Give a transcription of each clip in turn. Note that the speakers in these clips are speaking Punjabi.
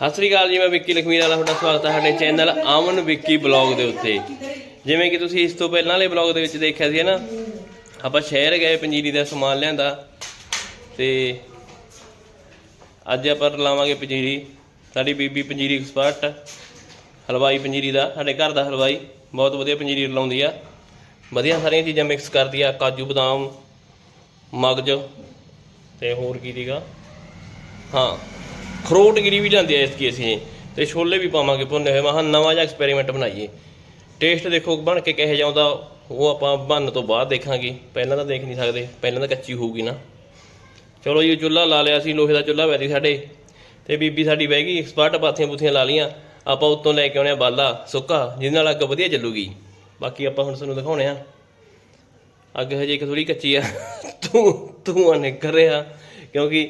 ਸਤਿ ਸ੍ਰੀ ਅਕਾਲ ਜੀ, ਮੈਂ ਵਿੱਕੀ ਲਖਮੀਰ ਵਾਲਾ, ਤੁਹਾਡਾ ਸਵਾਗਤ ਹੈ ਸਾਡੇ ਚੈਨਲ ਆਮਨ ਵਿੱਕੀ ਬਲੌਗ ਦੇ ਉੱਤੇ। ਜਿਵੇਂ ਕਿ ਤੁਸੀਂ ਇਸ ਤੋਂ ਪਹਿਲਾਂ ਵਾਲੇ ਬਲੌਗ ਦੇ ਵਿੱਚ ਦੇਖਿਆ ਸੀ ਨਾ? ਆਪਾਂ ਸ਼ਹਿਰ ਗਏ, ਪੰਜੀਰੀ ਦਾ ਸਮਾਨ ਲਿਆਂਦਾ। ਤੇ ਅੱਜ ਆਪਾਂ ਲਾਵਾਂਗੇ ਪੰਜੀਰੀ। ਸਾਡੀ ਬੀਬੀ ਪੰਜੀਰੀ ਐਕਸਪਰਟ ਹਲਵਾਈ ਪੰਜੀਰੀ ਦਾ, ਸਾਡੇ ਘਰ ਦਾ ਹਲਵਾਈ। ਬਹੁਤ ਵਧੀਆ ਪੰਜੀਰੀ ਲਾਉਂਦੀ ਆ। ਵਧੀਆ ਸਾਰੀਆਂ ਚੀਜ਼ਾਂ ਮਿਕਸ ਕਰਦੀ ਆ, ਕਾਜੂ, ਬਦਾਮ, ਮਗਜ ਤੇ ਹੋਰ ਕੀ ਦੀਗਾ ਹਾਂ। ਖਰੋਟ ਗਿਰੀ ਵੀ ਜਾਂਦੀ ਹੈ ਇਸ ਕੀ ਅਸੀਂ। ਤੇ ਛੋਲੇ ਵੀ ਪਾਵਾਂਗੇ ਭੁੰਨੇ ਹੋਏ। ਮਹਾਂ ਨਵਾਂ ਜਿਹਾ ਐਕਸਪੈਰੀਮੈਂਟ ਬਣਾਈਏ। ਟੇਸਟ ਦੇਖੋ ਬਣ ਕੇ ਕਿਹੋ ਜਿਹਾ ਆਉਂਦਾ, ਉਹ ਆਪਾਂ ਬਣਨ ਤੋਂ ਬਾਅਦ ਦੇਖਾਂਗੇ। ਪਹਿਲਾਂ ਤਾਂ ਦੇਖ ਨਹੀਂ ਸਕਦੇ, ਪਹਿਲਾਂ ਤਾਂ ਕੱਚੀ ਹੋਊਗੀ ਨਾ। ਚਲੋ ਜੀ, ਚੁੱਲ੍ਹਾ ਲਾ ਲਿਆ ਸੀ, ਲੋਹੇ ਦਾ ਚੁੱਲ੍ਹਾ ਵੈਦੀ ਸਾਡੇ। ਤੇ ਬੀਬੀ ਸਾਡੀ ਬਹਿ ਗਈ ਐਕਸਪਰਟ ਪਾਥੀਆਂ ਬੂਥੀਆਂ ਲਾ ਲੀਆਂ ਆਪਾਂ ਉੱਤੋਂ ਲੈ ਕੇ ਆਉਣੇ ਆ ਬਾਲਾ, ਸੁੱਕਾ, ਜਿਹਦੇ ਨਾਲ ਅੱਗ ਵਧੀਆ ਚੱਲੂਗੀ। ਬਾਕੀ ਆਪਾਂ ਹੁਣ ਤੁਹਾਨੂੰ ਦਿਖਾਉਣੇ ਆ। ਅੱਗ ਹਜੇ ਇੱਕ ਥੋੜੀ ਕੱਚੀ ਆ। ਤੂੰ ਤੂੰ ਨਿਕਲ ਰਿਹਾ, ਕਿਉਂਕਿ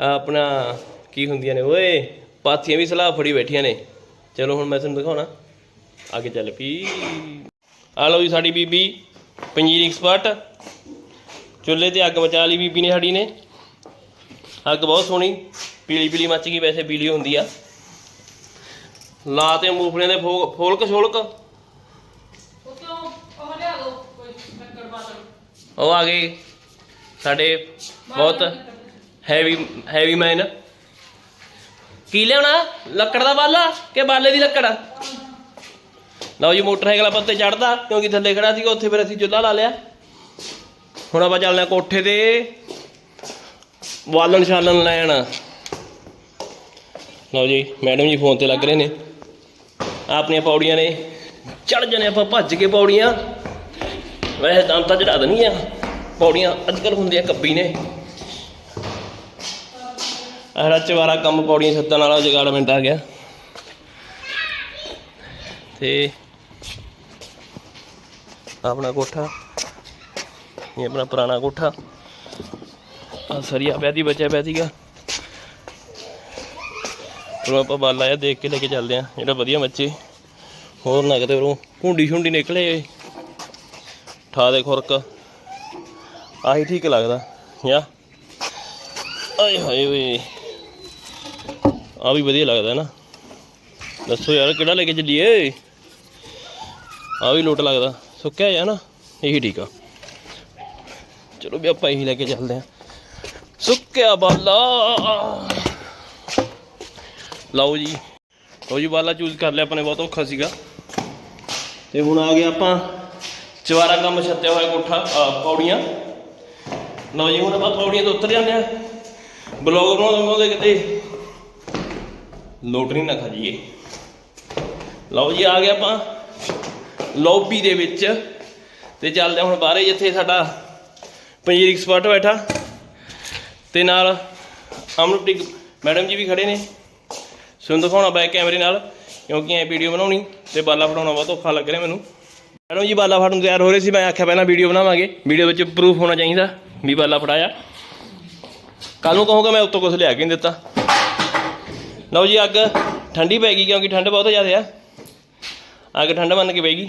ਆਪਣਾ ਕੀ ਹੁੰਦੀਆਂ ਨੇ? ਓਏ ਪਾਥੀਆਂ ਵੀ ਸਲਾਹ ਫੜੀ ਬੈਠੀਆਂ ਨੇ। ਚਲੋ ਹੁਣ ਮੈਂ ਤੁਹਾਨੂੰ ਦਿਖਾਉਣਾ। ਅੱਗੇ ਚੱਲ ਪੀ ਆ ਲਓ ਜੀ ਸਾਡੀ ਬੀਬੀ ਪੰਜੀਰੀ ਐਕਸਪਰਟ ਚੁੱਲ੍ਹੇ ਤੇ ਅੱਗ ਮਚਾ ਲਈ ਬੀਬੀ ਨੇ ਸਾਡੀ ਨੇ। ਅੱਗ ਬਹੁਤ ਸੋਹਣੀ ਪੀਲੀ ਪੀਲੀ ਮੱਚ ਗਈ ਵੈਸੇ ਪੀਲੀ ਹੁੰਦੀ ਆ। ਲਾ ਤੇ ਮੂੰਗਫਲੀਆਂ ਦੇ ਫੋਲਕ ਛੋਲਕ। ਉਹ ਆ ਗਏ ਸਾਡੇ ਬਹੁਤ ਹੈਵੀ ਹੈਵੀ ਮੈਨ ਕੀ ਲਿਆਉਣਾ? ਲੱਕੜ ਦਾ ਬਾਲਾ ਕਿ ਬਾਲੇ ਦੀ ਲੱਕੜ? ਲਓ ਜੀ, ਮੋਟਰਸਾਈਕਲ ਆਪਾਂ ਉੱਤੇ ਚੜਦਾ ਕਿਉਂਕਿ ਥੱਲੇ ਖੜਾ ਸੀਗਾ, ਉੱਥੇ ਫਿਰ ਅਸੀਂ ਚੁੱਲ੍ਹਾ ਲਾ ਲਿਆ। ਹੁਣ ਆਪਾਂ ਚੱਲਦੇ ਹਾਂ ਕੋਠੇ ਤੇ। ਵਾਲਣ ਛਾਲਣ ਲੈਣ। ਲਓ ਜੀ, ਮੈਡਮ ਜੀ ਫੋਨ ਤੇ ਲੱਗ ਰਹੇ ਨੇ। ਆਪਣੀਆਂ ਪੌੜੀਆਂ ਨੇ। ਚੜ ਜਨੇ ਆਪਾਂ, ਭੱਜ ਕੇ ਪੌੜੀਆਂ। ਵੈਸੇ ਤਾਂ ਤਾਂ ਚੜਾ ਦੇਣੀ ਪੌੜੀਆਂ ਅੱਜ ਕੱਲ ਹੁੰਦੀਆਂ ਕੱਬੀ ਨੇ। ਆਹੜਾ ਚਵਾਰਾ ਕੰਮ ਪੌੜੀਆਂ ਛੱਤਾਂ ਵਾਲਾ ਜਗਾੜਮੈਂਟ ਆ ਗਿਆ। ਤੇ ਆਪਣਾ ਕੋਠਾ, ਇਹ ਆਪਣਾ ਪੁਰਾਣਾ ਕੋਠਾ। ਆ ਸਰੀਆ ਪਿਆ ਦੀ, ਬਚਿਆ ਪਿਆ ਸੀਗਾ। ਆਪਾਂ ਬਾਲਾ ਆ ਦੇਖ ਕੇ ਲੈ ਕੇ ਚੱਲਦੇ ਆ ਜਿਹੜਾ ਵਧੀਆ ਬੱਚੇ ਹੋਰ ਨਾ ਕਿਤੇ ਉਰੋਂ ਹੁੰਡੀ ਛੁੰਡੀ ਨਿਕਲੇ ਠਾ ਦੇ ਖੁਰਕ। ਆਹੀ ਠੀਕ ਲੱਗਦਾ। ਯਾ। ਆਏ ਹਾਏ ਓਏ। ਆ ਵੀ ਵਧੀਆ ਲੱਗਦਾ ਨਾ। ਦੱਸੋ ਯਾਰ, ਕਿਹੜਾ ਲੈ ਕੇ ਚੱਲੀਏ? ਆ ਵੀ ਲੋਟ ਲੱਗਦਾ। ਸੁੱਕਿਆ ਜਾ ਨਾ, ਇਹੀ ਠੀਕ ਆ। ਚਲੋ ਵੀ ਆਪਾਂ ਇਹੀ ਲੈ ਕੇ ਚੱਲਦੇ ਆ ਸੁੱਕਿਆ ਬਾਲਾ। ਲਓ ਜੀ। ਲਓ ਜੀ, ਬਾਲਾ ਚੂਜ਼ ਕਰ ਲਿਆ ਆਪਣੇ ਬਹੁਤ ਔਖਾ ਸੀਗਾ। ਤੇ ਹੁਣ ਆ ਗਿਆ ਆਪਾਂ। ਚਵਾਰਾ ਕੰਮ ਛੱਤਿਆ ਹੋਇਆ ਕੋਠਾ ਅਹ ਪੌੜੀਆਂ। ਲਓ ਜੀ, ਹੁਣ ਆਪਾਂ ਪੌੜੀਆਂ ਤੋਂ ਉਤਰ ਜਾਂਦੇ ਆ ਬਲੌਗ ਬਣਾਉਂਦੇ ਬਣਾਉਂਦੇ ਕਿਤੇ ਲੋਟਰੀ ਨਾ ਖਾਜੀਏ। ਲਓ ਜੀ, ਆ ਗਏ ਆਪਾਂ ਲੌਬੀ ਦੇ ਵਿੱਚ। ਤੇ ਚੱਲਦੇ ਹਾਂ ਹੁਣ ਬਾਹਰੇ, ਜਿੱਥੇ ਸਾਡਾ ਪੰਜੀਰ ਐਕਸਪਰਟ ਬੈਠਾ। ਤੇ ਨਾਲ ਅਮਰਪ੍ਰੀਤ ਮੈਡਮ ਜੀ ਵੀ ਖੜੇ ਨੇ। ਸੁਣ ਦਿਖਾਉਣਾ ਬੈਕ ਕੈਮਰੇ ਨਾਲ, ਕਿਉਂਕਿ ਐ ਵੀਡੀਓ ਬਣਾਉਣੀ ਤੇ ਬਾਲਾ ਫੜਾਉਣਾ ਬਹੁਤ ਔਖਾ ਲੱਗ ਰਿਹਾ ਮੈਨੂੰ। ਮੈਡਮ ਜੀ, ਬਾਲਾ ਫੜਨ ਨੂੰ ਤਿਆਰ ਹੋ ਰਹੇ ਸੀ, ਮੈਂ ਆਖਿਆ ਪਹਿਲਾਂ ਵੀਡੀਓ ਬਣਾਵਾਂਗੇ। ਵੀਡੀਓ ਵਿੱਚ ਪ੍ਰੂਫ ਹੋਣਾ ਚਾਹੀਦਾ ਵੀ ਬਾਲਾ ਫੜਾਇਆ। ਕੱਲ ਨੂੰ ਕਹੂੰਗਾ ਮੈਂ ਉੱਤੋਂ ਕੁਝ ਲਿਆ ਕੇ ਨਹੀਂ ਦਿੱਤਾ। ਲਓ ਜੀ, ਅੱਗ ਠੰਡੀ ਪੈ ਗਈ ਕਿਉਂਕਿ ਠੰਡ ਬਹੁਤ ਜ਼ਿਆਦਾ ਆ। ਅੱਗ ਠੰਡ ਮੰਨ ਕੇ ਪੈ ਗਈ।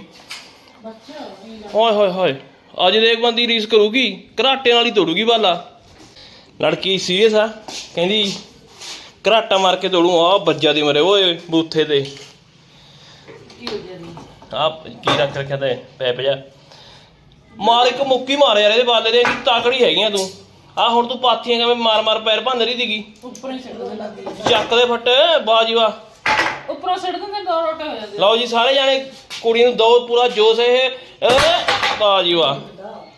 ਓਏ ਹੋਏ ਹੋਏ, ਅੱਜ ਦੇਖ ਬੰਦੀ ਰੀਸ ਕਰੂਗੀ, ਘਰਾਟੇ ਨਾਲ ਹੀ ਤੋੜੂਗੀ ਬਾਲਾ। ਲੜਕੀ ਸੀਰੀਅਸ ਆ, ਕਹਿੰਦੀ ਘਰਾਟਾ ਮਾਰ ਕੇ ਤੋੜੂ ਆ ਬੱਜਾ ਦੀ ਮਰੇ ਓਏ ਬੂਥੇ ਤੇ। ਆ ਕੀ ਰੱਖ ਰੱਖਿਆ ਤੇ ਪੈਪ ਜਾ ਮਾਰ ਮੁੱਕੀ ਮਾਰਿਆ ਯਾਰ ਇਹਦੇ ਬਾਲੇ ਦੇ ਤਾਕੜੀ ਹੈਗੀਆਂ ਤੂੰ। ਆ ਹੁਣ ਤੂੰ ਪਾਥੀਆਂ ਕਿਵੇਂ ਮਾਰ ਮਾਰ ਪੈਰ ਭੰਨ ਰਹੀ ਸੀਗੀ? ਉੱਪਰੋਂ ਚੱਕ ਦੇ ਫੱਟ ਬਾਜੀ ਵਾਹ। ਉੱਪਰੋਂ ਛੱਡ ਦਿੰਦੇ ਦੋ ਰੋਟੇ ਹੋ ਜਾਂਦੇ। ਲਓ ਜੀ ਸਾਰੇ ਜਾਣੇ ਕੁੜੀ ਨੂੰ ਦੋ ਪੂਰਾ ਜੋਸ਼ ਇਹ। ਬਾਜੀ ਵਾਹ।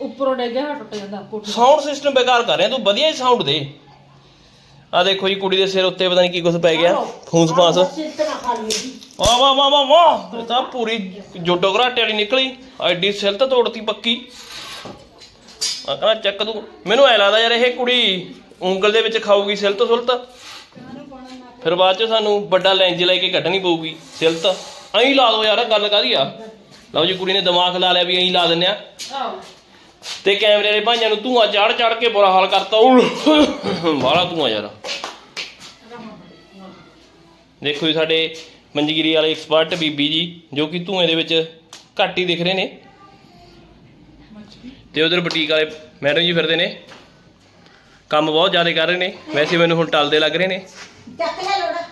ਉੱਪਰੋਂ ਡੇਗੇ ਹਟ ਟੁੱਟ ਜਾਂਦਾ ਕੋਠੀ ਸਾਊਂਡ ਸਿਸਟਮ ਬੇਕਾਰ ਕਰ ਰਿਹਾ ਤੂੰ ਵਧੀਆ ਹੀ ਸਾਊਂਡ ਦੇ। ਆ ਦੇਖੋ ਜੀ ਕੁੜੀ ਦੇ ਸਿਰ ਉੱਤੇ ਪਤਾ ਨਹੀਂ ਕੀ ਕੁਝ ਪੈ ਗਿਆ ਫੂਸ ਫਾਸ। ਵਾਹ ਵਾਹ ਵਾਹ ਵਾਹ ਇਹ ਤਾਂ ਪੂਰੀ ਜੋਡੋ ਘਰਾਟੇ ਵਾਲੀ ਨਿਕਲੀ ਐਡੀ ਸਿਲ ਤਾਂ ਤੋੜਤੀ ਪੱਕੀ। ਆ ਕਹਿੰਦਾ ਚੱਕ ਦੂ। ਮੈਨੂੰ ਐ ਲੱਗਦਾ ਯਾਰ ਇਹ ਕੁੜੀ ਉਂਗਲ ਦੇ ਵਿੱਚ ਖਾਊਗੀ ਸਿਲ ਤੋਂ ਸੁਲਤ। ਫਿਰ ਬਾਅਦ ਚ ਸਾਨੂੰ ਵੱਡਾ ਲੈਂਜ ਲੈ ਕੇ ਕੱਢਣੀ ਪਊਗੀ ਸਿਲ ਤਾਂ ਐਂ ਲਾ ਦੋ ਯਾਰ ਗੱਲ ਕਾਦੀ ਆ? ਲਓ ਜੀ ਕੁੜੀ ਨੇ ਦਿਮਾਗ ਲਾ ਲਿਆ ਵੀ ਐਂ ਲਾ ਦਿੰਨੇ ਆ। ਤੇ ਕੈਮਰੇ ਦੇ ਭਾਈਆਂ ਨੂੰ ਧੂਆਂ ਚੜ ਚੜ ਕੇ ਬੁਰਾ ਹਾਲ ਕਰਤਾ। ਬਾਹਲਾ ਧੂਆਂ ਯਾਰ। ਦੇਖੋ ਜੀ ਸਾਡੇ ਮੰਜਗਿਰੀ ਵਾਲੇ ਐਕਸਪਰਟ ਬੀਬੀ ਜੀ ਜੋ ਕਿ ਧੂਏ ਦੇ ਵਿੱਚ ਘੱਟ ਹੀ ਦਿਖ ਰਹੇ ਨੇ। ਤੇ ਉਧਰ ਬੁਟੀਕ ਵਾਲੇ ਮੈਡਮ ਜੀ ਫਿਰਦੇ ਨੇ। ਕੰਮ ਬਹੁਤ ਜ਼ਿਆਦਾ ਕਰ ਰਹੇ ਨੇ। ਵੈਸੇ ਮੈਨੂੰ ਹੁਣ ਟਲਦੇ ਲੱਗ ਰਹੇ ਨੇ। ਚੱਕ ਲੈ ਲੋੜਾ।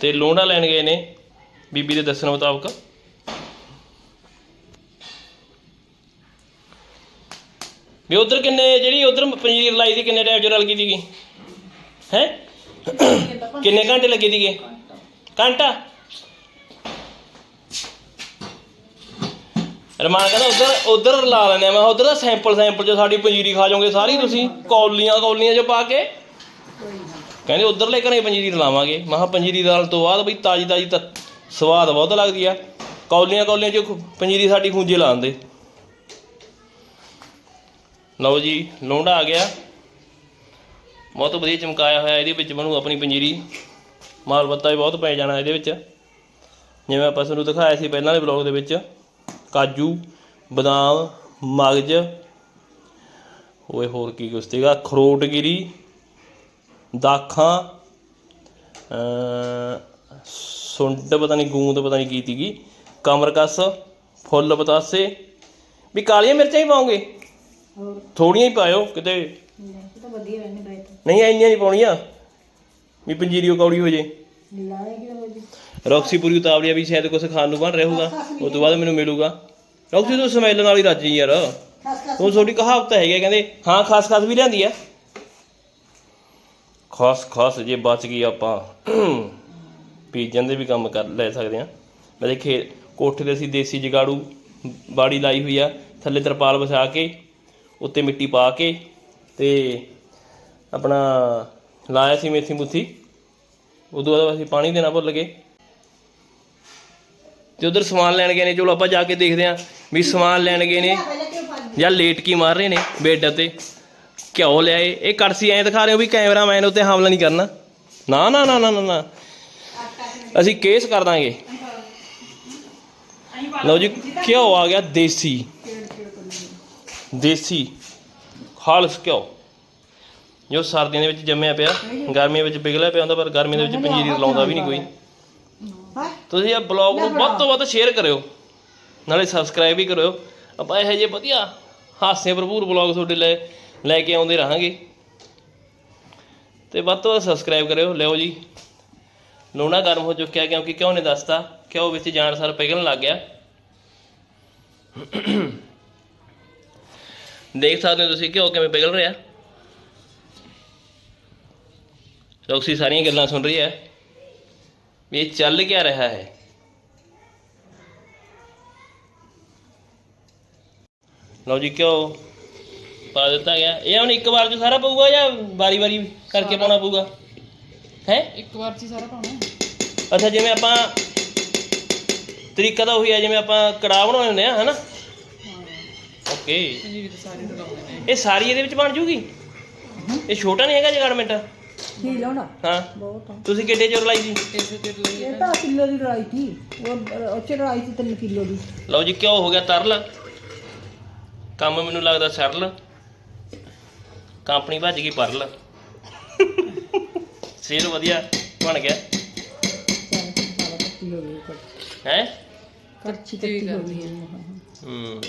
ਤੇ ਲੋਂਡਾ ਲੈਣ ਗਏ ਨੇ ਬੀਬੀ ਦੇ ਦੱਸਣ ਮੁਤਾਬਕ। ਵੀ ਉਧਰ ਕਿੰਨੇ ਜਿਹੜੀ ਉਧਰ ਪੰਜੀਰ ਲਾਈ ਸੀ ਕਿੰਨੇ ਟਾਈਮ ਚ ਰਲ ਗਈ ਸੀਗੀ? ਹੈ? ਕਿੰਨੇ ਘੰਟੇ ਲੱਗੇ ਸੀਗੇ? ਘੰਟਾ? ਰਮਾਨ ਕਹਿੰਦਾ ਉਧਰ ਉਧਰ ਲਾ ਲੈਣੇ ਮੈਂ ਉਧਰ ਦਾ ਸੈਂਪਲ ਸੈਂਪਲ ਚ ਸਾਡੀ ਪੰਜੀਰੀ ਖਾ ਜਾਓਗੇ ਸਾਰੀ ਤੁਸੀਂ ਕੌਲੀਆਂ ਕੌਲੀਆਂ ਚ ਪਾ ਕੇ। ਕਹਿੰਦੇ ਉਧਰਲੇ ਘਰੇ ਪੰਜੀਰੀ ਲਾਵਾਂਗੇ। ਮੈਂ ਕਿਹਾ ਪੰਜੀਰੀ ਲਾਉਣ ਤੋਂ ਬਾਅਦ ਬਈ ਤਾਜੀ ਤਾਜੀ ਤਾਂ ਸਵਾਦ ਬਹੁਤ ਲੱਗਦੀ ਆ। ਕੌਲੀਆਂ ਕੌਲੀਆਂ ਚ ਪੰਜੀਰੀ ਸਾਡੀ ਖੂੰਜੇ ਲਾਉਂਦੇ। ਲਓ ਜੀ ਲੋਂਡਾ ਆ ਗਿਆ। ਬਹੁਤ ਵਧੀਆ ਚਮਕਾਇਆ ਹੋਇਆ ਇਹਦੇ ਵਿੱਚ ਬਣੂ ਆਪਣੀ ਪੰਜੀਰੀ। ਮਾਲ ਬੱਤਾ ਵੀ ਬਹੁਤ ਪੈ ਜਾਣਾ ਇਹਦੇ ਵਿੱਚ। ਜਿਵੇਂ ਆਪਾਂ ਤੁਹਾਨੂੰ ਦਿਖਾਇਆ ਸੀ ਪਹਿਲਾਂ ਦੇ ਬਲੌਗ ਦੇ ਵਿੱਚ। ਕਾਜੂ ਬਦਾਮ ਮਗਜ। ਓਏ ਹੋਰ ਕੀ ਕੁਛ ਸੀਗਾ? ਖਰੋਟਗਿਰੀ ਦਾਖਾਂ ਸੁੰਡ ਪਤਾ ਨਹੀਂ ਗੂੰਦ ਪਤਾ ਨਹੀਂ ਕੀ ਤੀਗੀ ਕਮਰਕਸ ਫੁੱਲ ਪਤਾਸੇ। ਵੀ ਕਾਲੀਆਂ ਮਿਰਚਾਂ ਹੀ ਪਾਉਂਗੇ ਥੋੜੀਆਂ ਹੀ ਪਾਇਓ ਕਿਤੇ। ਨਹੀਂ ਇੰਨੀਆਂ ਨਹੀਂ ਪਾਉਣੀਆਂ। ਵੀ ਪੰਜੀਰੀ ਕੌੜੀ ਹੋ ਜੇ ਲਾਏ ਕਿ ਰੋਜ਼ ਰੌਕਸੀ ਪੂਰੀ ਉਤਾਵਲੀਆ ਵੀ ਸ਼ਾਇਦ ਕੁਝ ਖਾਣ ਨੂੰ ਬਣ ਰਿਹਾ ਹੋਊਗਾ ਉਸ ਤੋਂ ਬਾਅਦ ਮੈਨੂੰ ਮਿਲੂਗਾ। ਰੌਕਸੀ ਤੋਂ ਸਮੈਲ ਨਾਲ ਹੀ ਰਾਜੀ ਯਾਰ। ਖਾਸ ਉਹ ਤੁਹਾਡੀ ਕਹਾਵਤ ਹੈਗੀ ਆ, ਕਹਿੰਦੇ ਹਾਂ ਖਾਸ ਖਾਸ ਵੀ ਲਿਆਂਦੀ ਆ। ਖਾਸ ਖਾਸ ਜੇ ਬਚ ਗਈ ਆਪਾਂ ਪੀਜਨ ਦੇ ਵੀ ਕੰਮ ਕਰ ਲੈ ਸਕਦੇ ਆ। ਮੈਂ ਦੇਖੇ ਕੋਠੇ ਤੇ ਅਸੀਂ ਦੇਸੀ ਜਗਾੜੂ ਬਾੜੀ ਲਾਈ ਹੋਈ ਆ ਥੱਲੇ ਤਰਪਾਲ ਵਿਛਾ ਕੇ ਉੱਤੇ ਮਿੱਟੀ ਪਾ ਕੇ ਤੇ ਆਪਣਾ ਲਾਇਆ ਸੀ ਮੇਥੀ ਮੁੱਥੀ। ਉਦੋਂ ਬਾਅਦ ਅਸੀਂ ਪਾਣੀ ਦੇਣਾ ਭੁੱਲ ਗਏ। ਤੇ ਉਧਰ ਸਮਾਨ ਲੈਣ ਗਏ ਨੇ, ਚਲੋ ਆਪਾਂ ਜਾ ਕੇ ਦੇਖਦੇ ਆਂ ਵੀ ਸਮਾਨ ਲੈਣ ਗਏ ਨੇ ਜਾਂ ਲੇਟ ਕੀ ਮਾਰ ਰਹੇ ਨੇ ਬੈੱਡ ਤੇ। ਘਿਓ ਲਿਆਏ ਇਹ ਕੜਸੀ ਐਂ ਦਿਖਾ ਰਹੇ ਹੋ ਵੀ ਕੈਮਰਾਮੈਨ ਉੱਤੇ ਹਮਲਾ ਨਹੀਂ ਕਰਨਾ। ਨਾ ਨਾ ਨਾ ਨਾ ਨਾ ਅਸੀਂ ਕੇਸ ਕਰ ਦਾਂਗੇ। ਲਓ ਜੀ, ਘਿਓ ਆ ਗਿਆ ਦੇਸੀ। ਦੇਸੀ ਖਾਲਸ ਘਿਓ। ਜੋ ਸਰਦੀਆਂ ਦੇ ਵਿੱਚ ਜੰਮਿਆ ਪਿਆ, ਗਰਮੀਆਂ ਵਿੱਚ ਪਿਘਲਿਆ ਪਿਆ ਹੁੰਦਾ, ਪਰ ਗਰਮੀਆਂ ਦੇ ਵਿੱਚ ਪੰਜੀਰੀ ਲਾਉਂਦਾ ਵੀ ਨਹੀਂ ਕੋਈ। ਹਾਂ ਤੁਸੀਂ ਇਹ ਬਲੌਗ ਨੂੰ ਵੱਧ ਤੋਂ ਵੱਧ ਸ਼ੇਅਰ ਕਰਿਓ। ਨਾਲੇ ਸਬਸਕ੍ਰਾਈਬ ਵੀ ਕਰਿਓ। ਆਪਾਂ ਇਹੋ ਜਿਹੇ ਵਧੀਆ ਹਾਸੇ ਭਰਪੂਰ ਬਲੌਗ ਤੁਹਾਡੇ ਲੈ ਲੈ ਕੇ ਆਉਂਦੇ ਰਹਾਂਗੇ। ਤੇ ਵੱਧ ਤੋਂ ਵੱਧ ਸਬਸਕ੍ਰਾਈਬ ਕਰਿਓ। ਲਿਓ ਜੀ। ਲੋਣਾ ਗਰਮ ਹੋ ਚੁੱਕਿਆ ਕਿਉਂਕਿ ਕਿਉਂ ਨੇ ਦੱਸਤਾ ਕਿਉਂ ਵਿੱਚ ਜਾਣ ਸਾਰ ਪਿਘਲਣ ਲੱਗ ਗਿਆ। ਦੇਖ ਸਕਦੇ ਹੋ ਤੁਸੀਂ ਕਿਉਂ ਕਿਵੇਂ ਪਿਘਲ ਰਿਹਾ। ਰੋਕਸੀ ਸਾਰੀਆਂ ਗੱਲਾਂ ਸੁਣ ਰਹੀ ਹੈ। ਵੀ ਇਹ ਚੱਲ ਕਿਆ ਰਿਹਾ ਹੈ? ਲਓ ਜੀ ਕਿਉਂ ਪਾ ਦਿੱਤਾ ਗਿਆ। ਇਹ ਹੁਣ ਇੱਕ ਵਾਰ ਚ ਸਾਰਾ ਪਊਗਾ ਜਾਂ ਵਾਰੀ ਵਾਰੀ ਕਰਕੇ ਪਾਉਣਾ ਪਊਗਾ? ਹੈ? ਇੱਕ ਵਾਰ ਚ ਸਾਰਾ ਪਾਉਣਾ ਅੱਛਾ ਜਿਵੇਂ ਆਪਾਂ ਤਰੀਕਾ ਤਾਂ ਉਹੀ ਹੈ ਜਿਵੇਂ ਆਪਾਂ ਕੜਾਹ ਬਣਾਉਂਦੇ ਹੁੰਦੇ ਆ ਹਨਾ? ਹਾਂ। ਓਕੇ ਪਨੀਰੀ ਇਹ ਸਾਰੀ ਇਹਦੇ ਵਿੱਚ ਬਣ ਜੂਗੀ? ਇਹ ਛੋਟਾ ਨਹੀਂ ਹੈਗਾ ਜਗਾਰਮੈਂਟ ਕੀ ਲਾਉਣਾ? ਹਾਂ। ਬਹੁਤ ਆ। ਤੁਸੀਂ ਕਿੱਡੇ ਚੋਰ ਲਾਈ ਸੀ? ਇਹ ਤਾਂ ਕਿਲੋ ਦੀ ਲੜਾਈ ਸੀ। ਉਹ ਉਹ ਚ ਲੜਾਈ ਸੀ 3 ਕਿਲੋ ਦੀ। ਲਓ ਜੀ ਕਿਉਂ ਹੋ ਗਿਆ ਤਰਲ। ਕੰਮ ਮੈਨੂੰ ਲੱਗਦਾ ਸਰਲ। ਕੰਪਨੀ ਭੱਜ ਗਈ ਪਰਲ। ਸੇਲ ਵਧੀਆ ਬਣ ਗਿਆ। ਚੱਲ ਹੋ ਗਈ ਕੱਚੀ ਹੈ? ਕੱਚੀ ਕੱਤੀ ਹੋ ਗਈ ਹੂੰ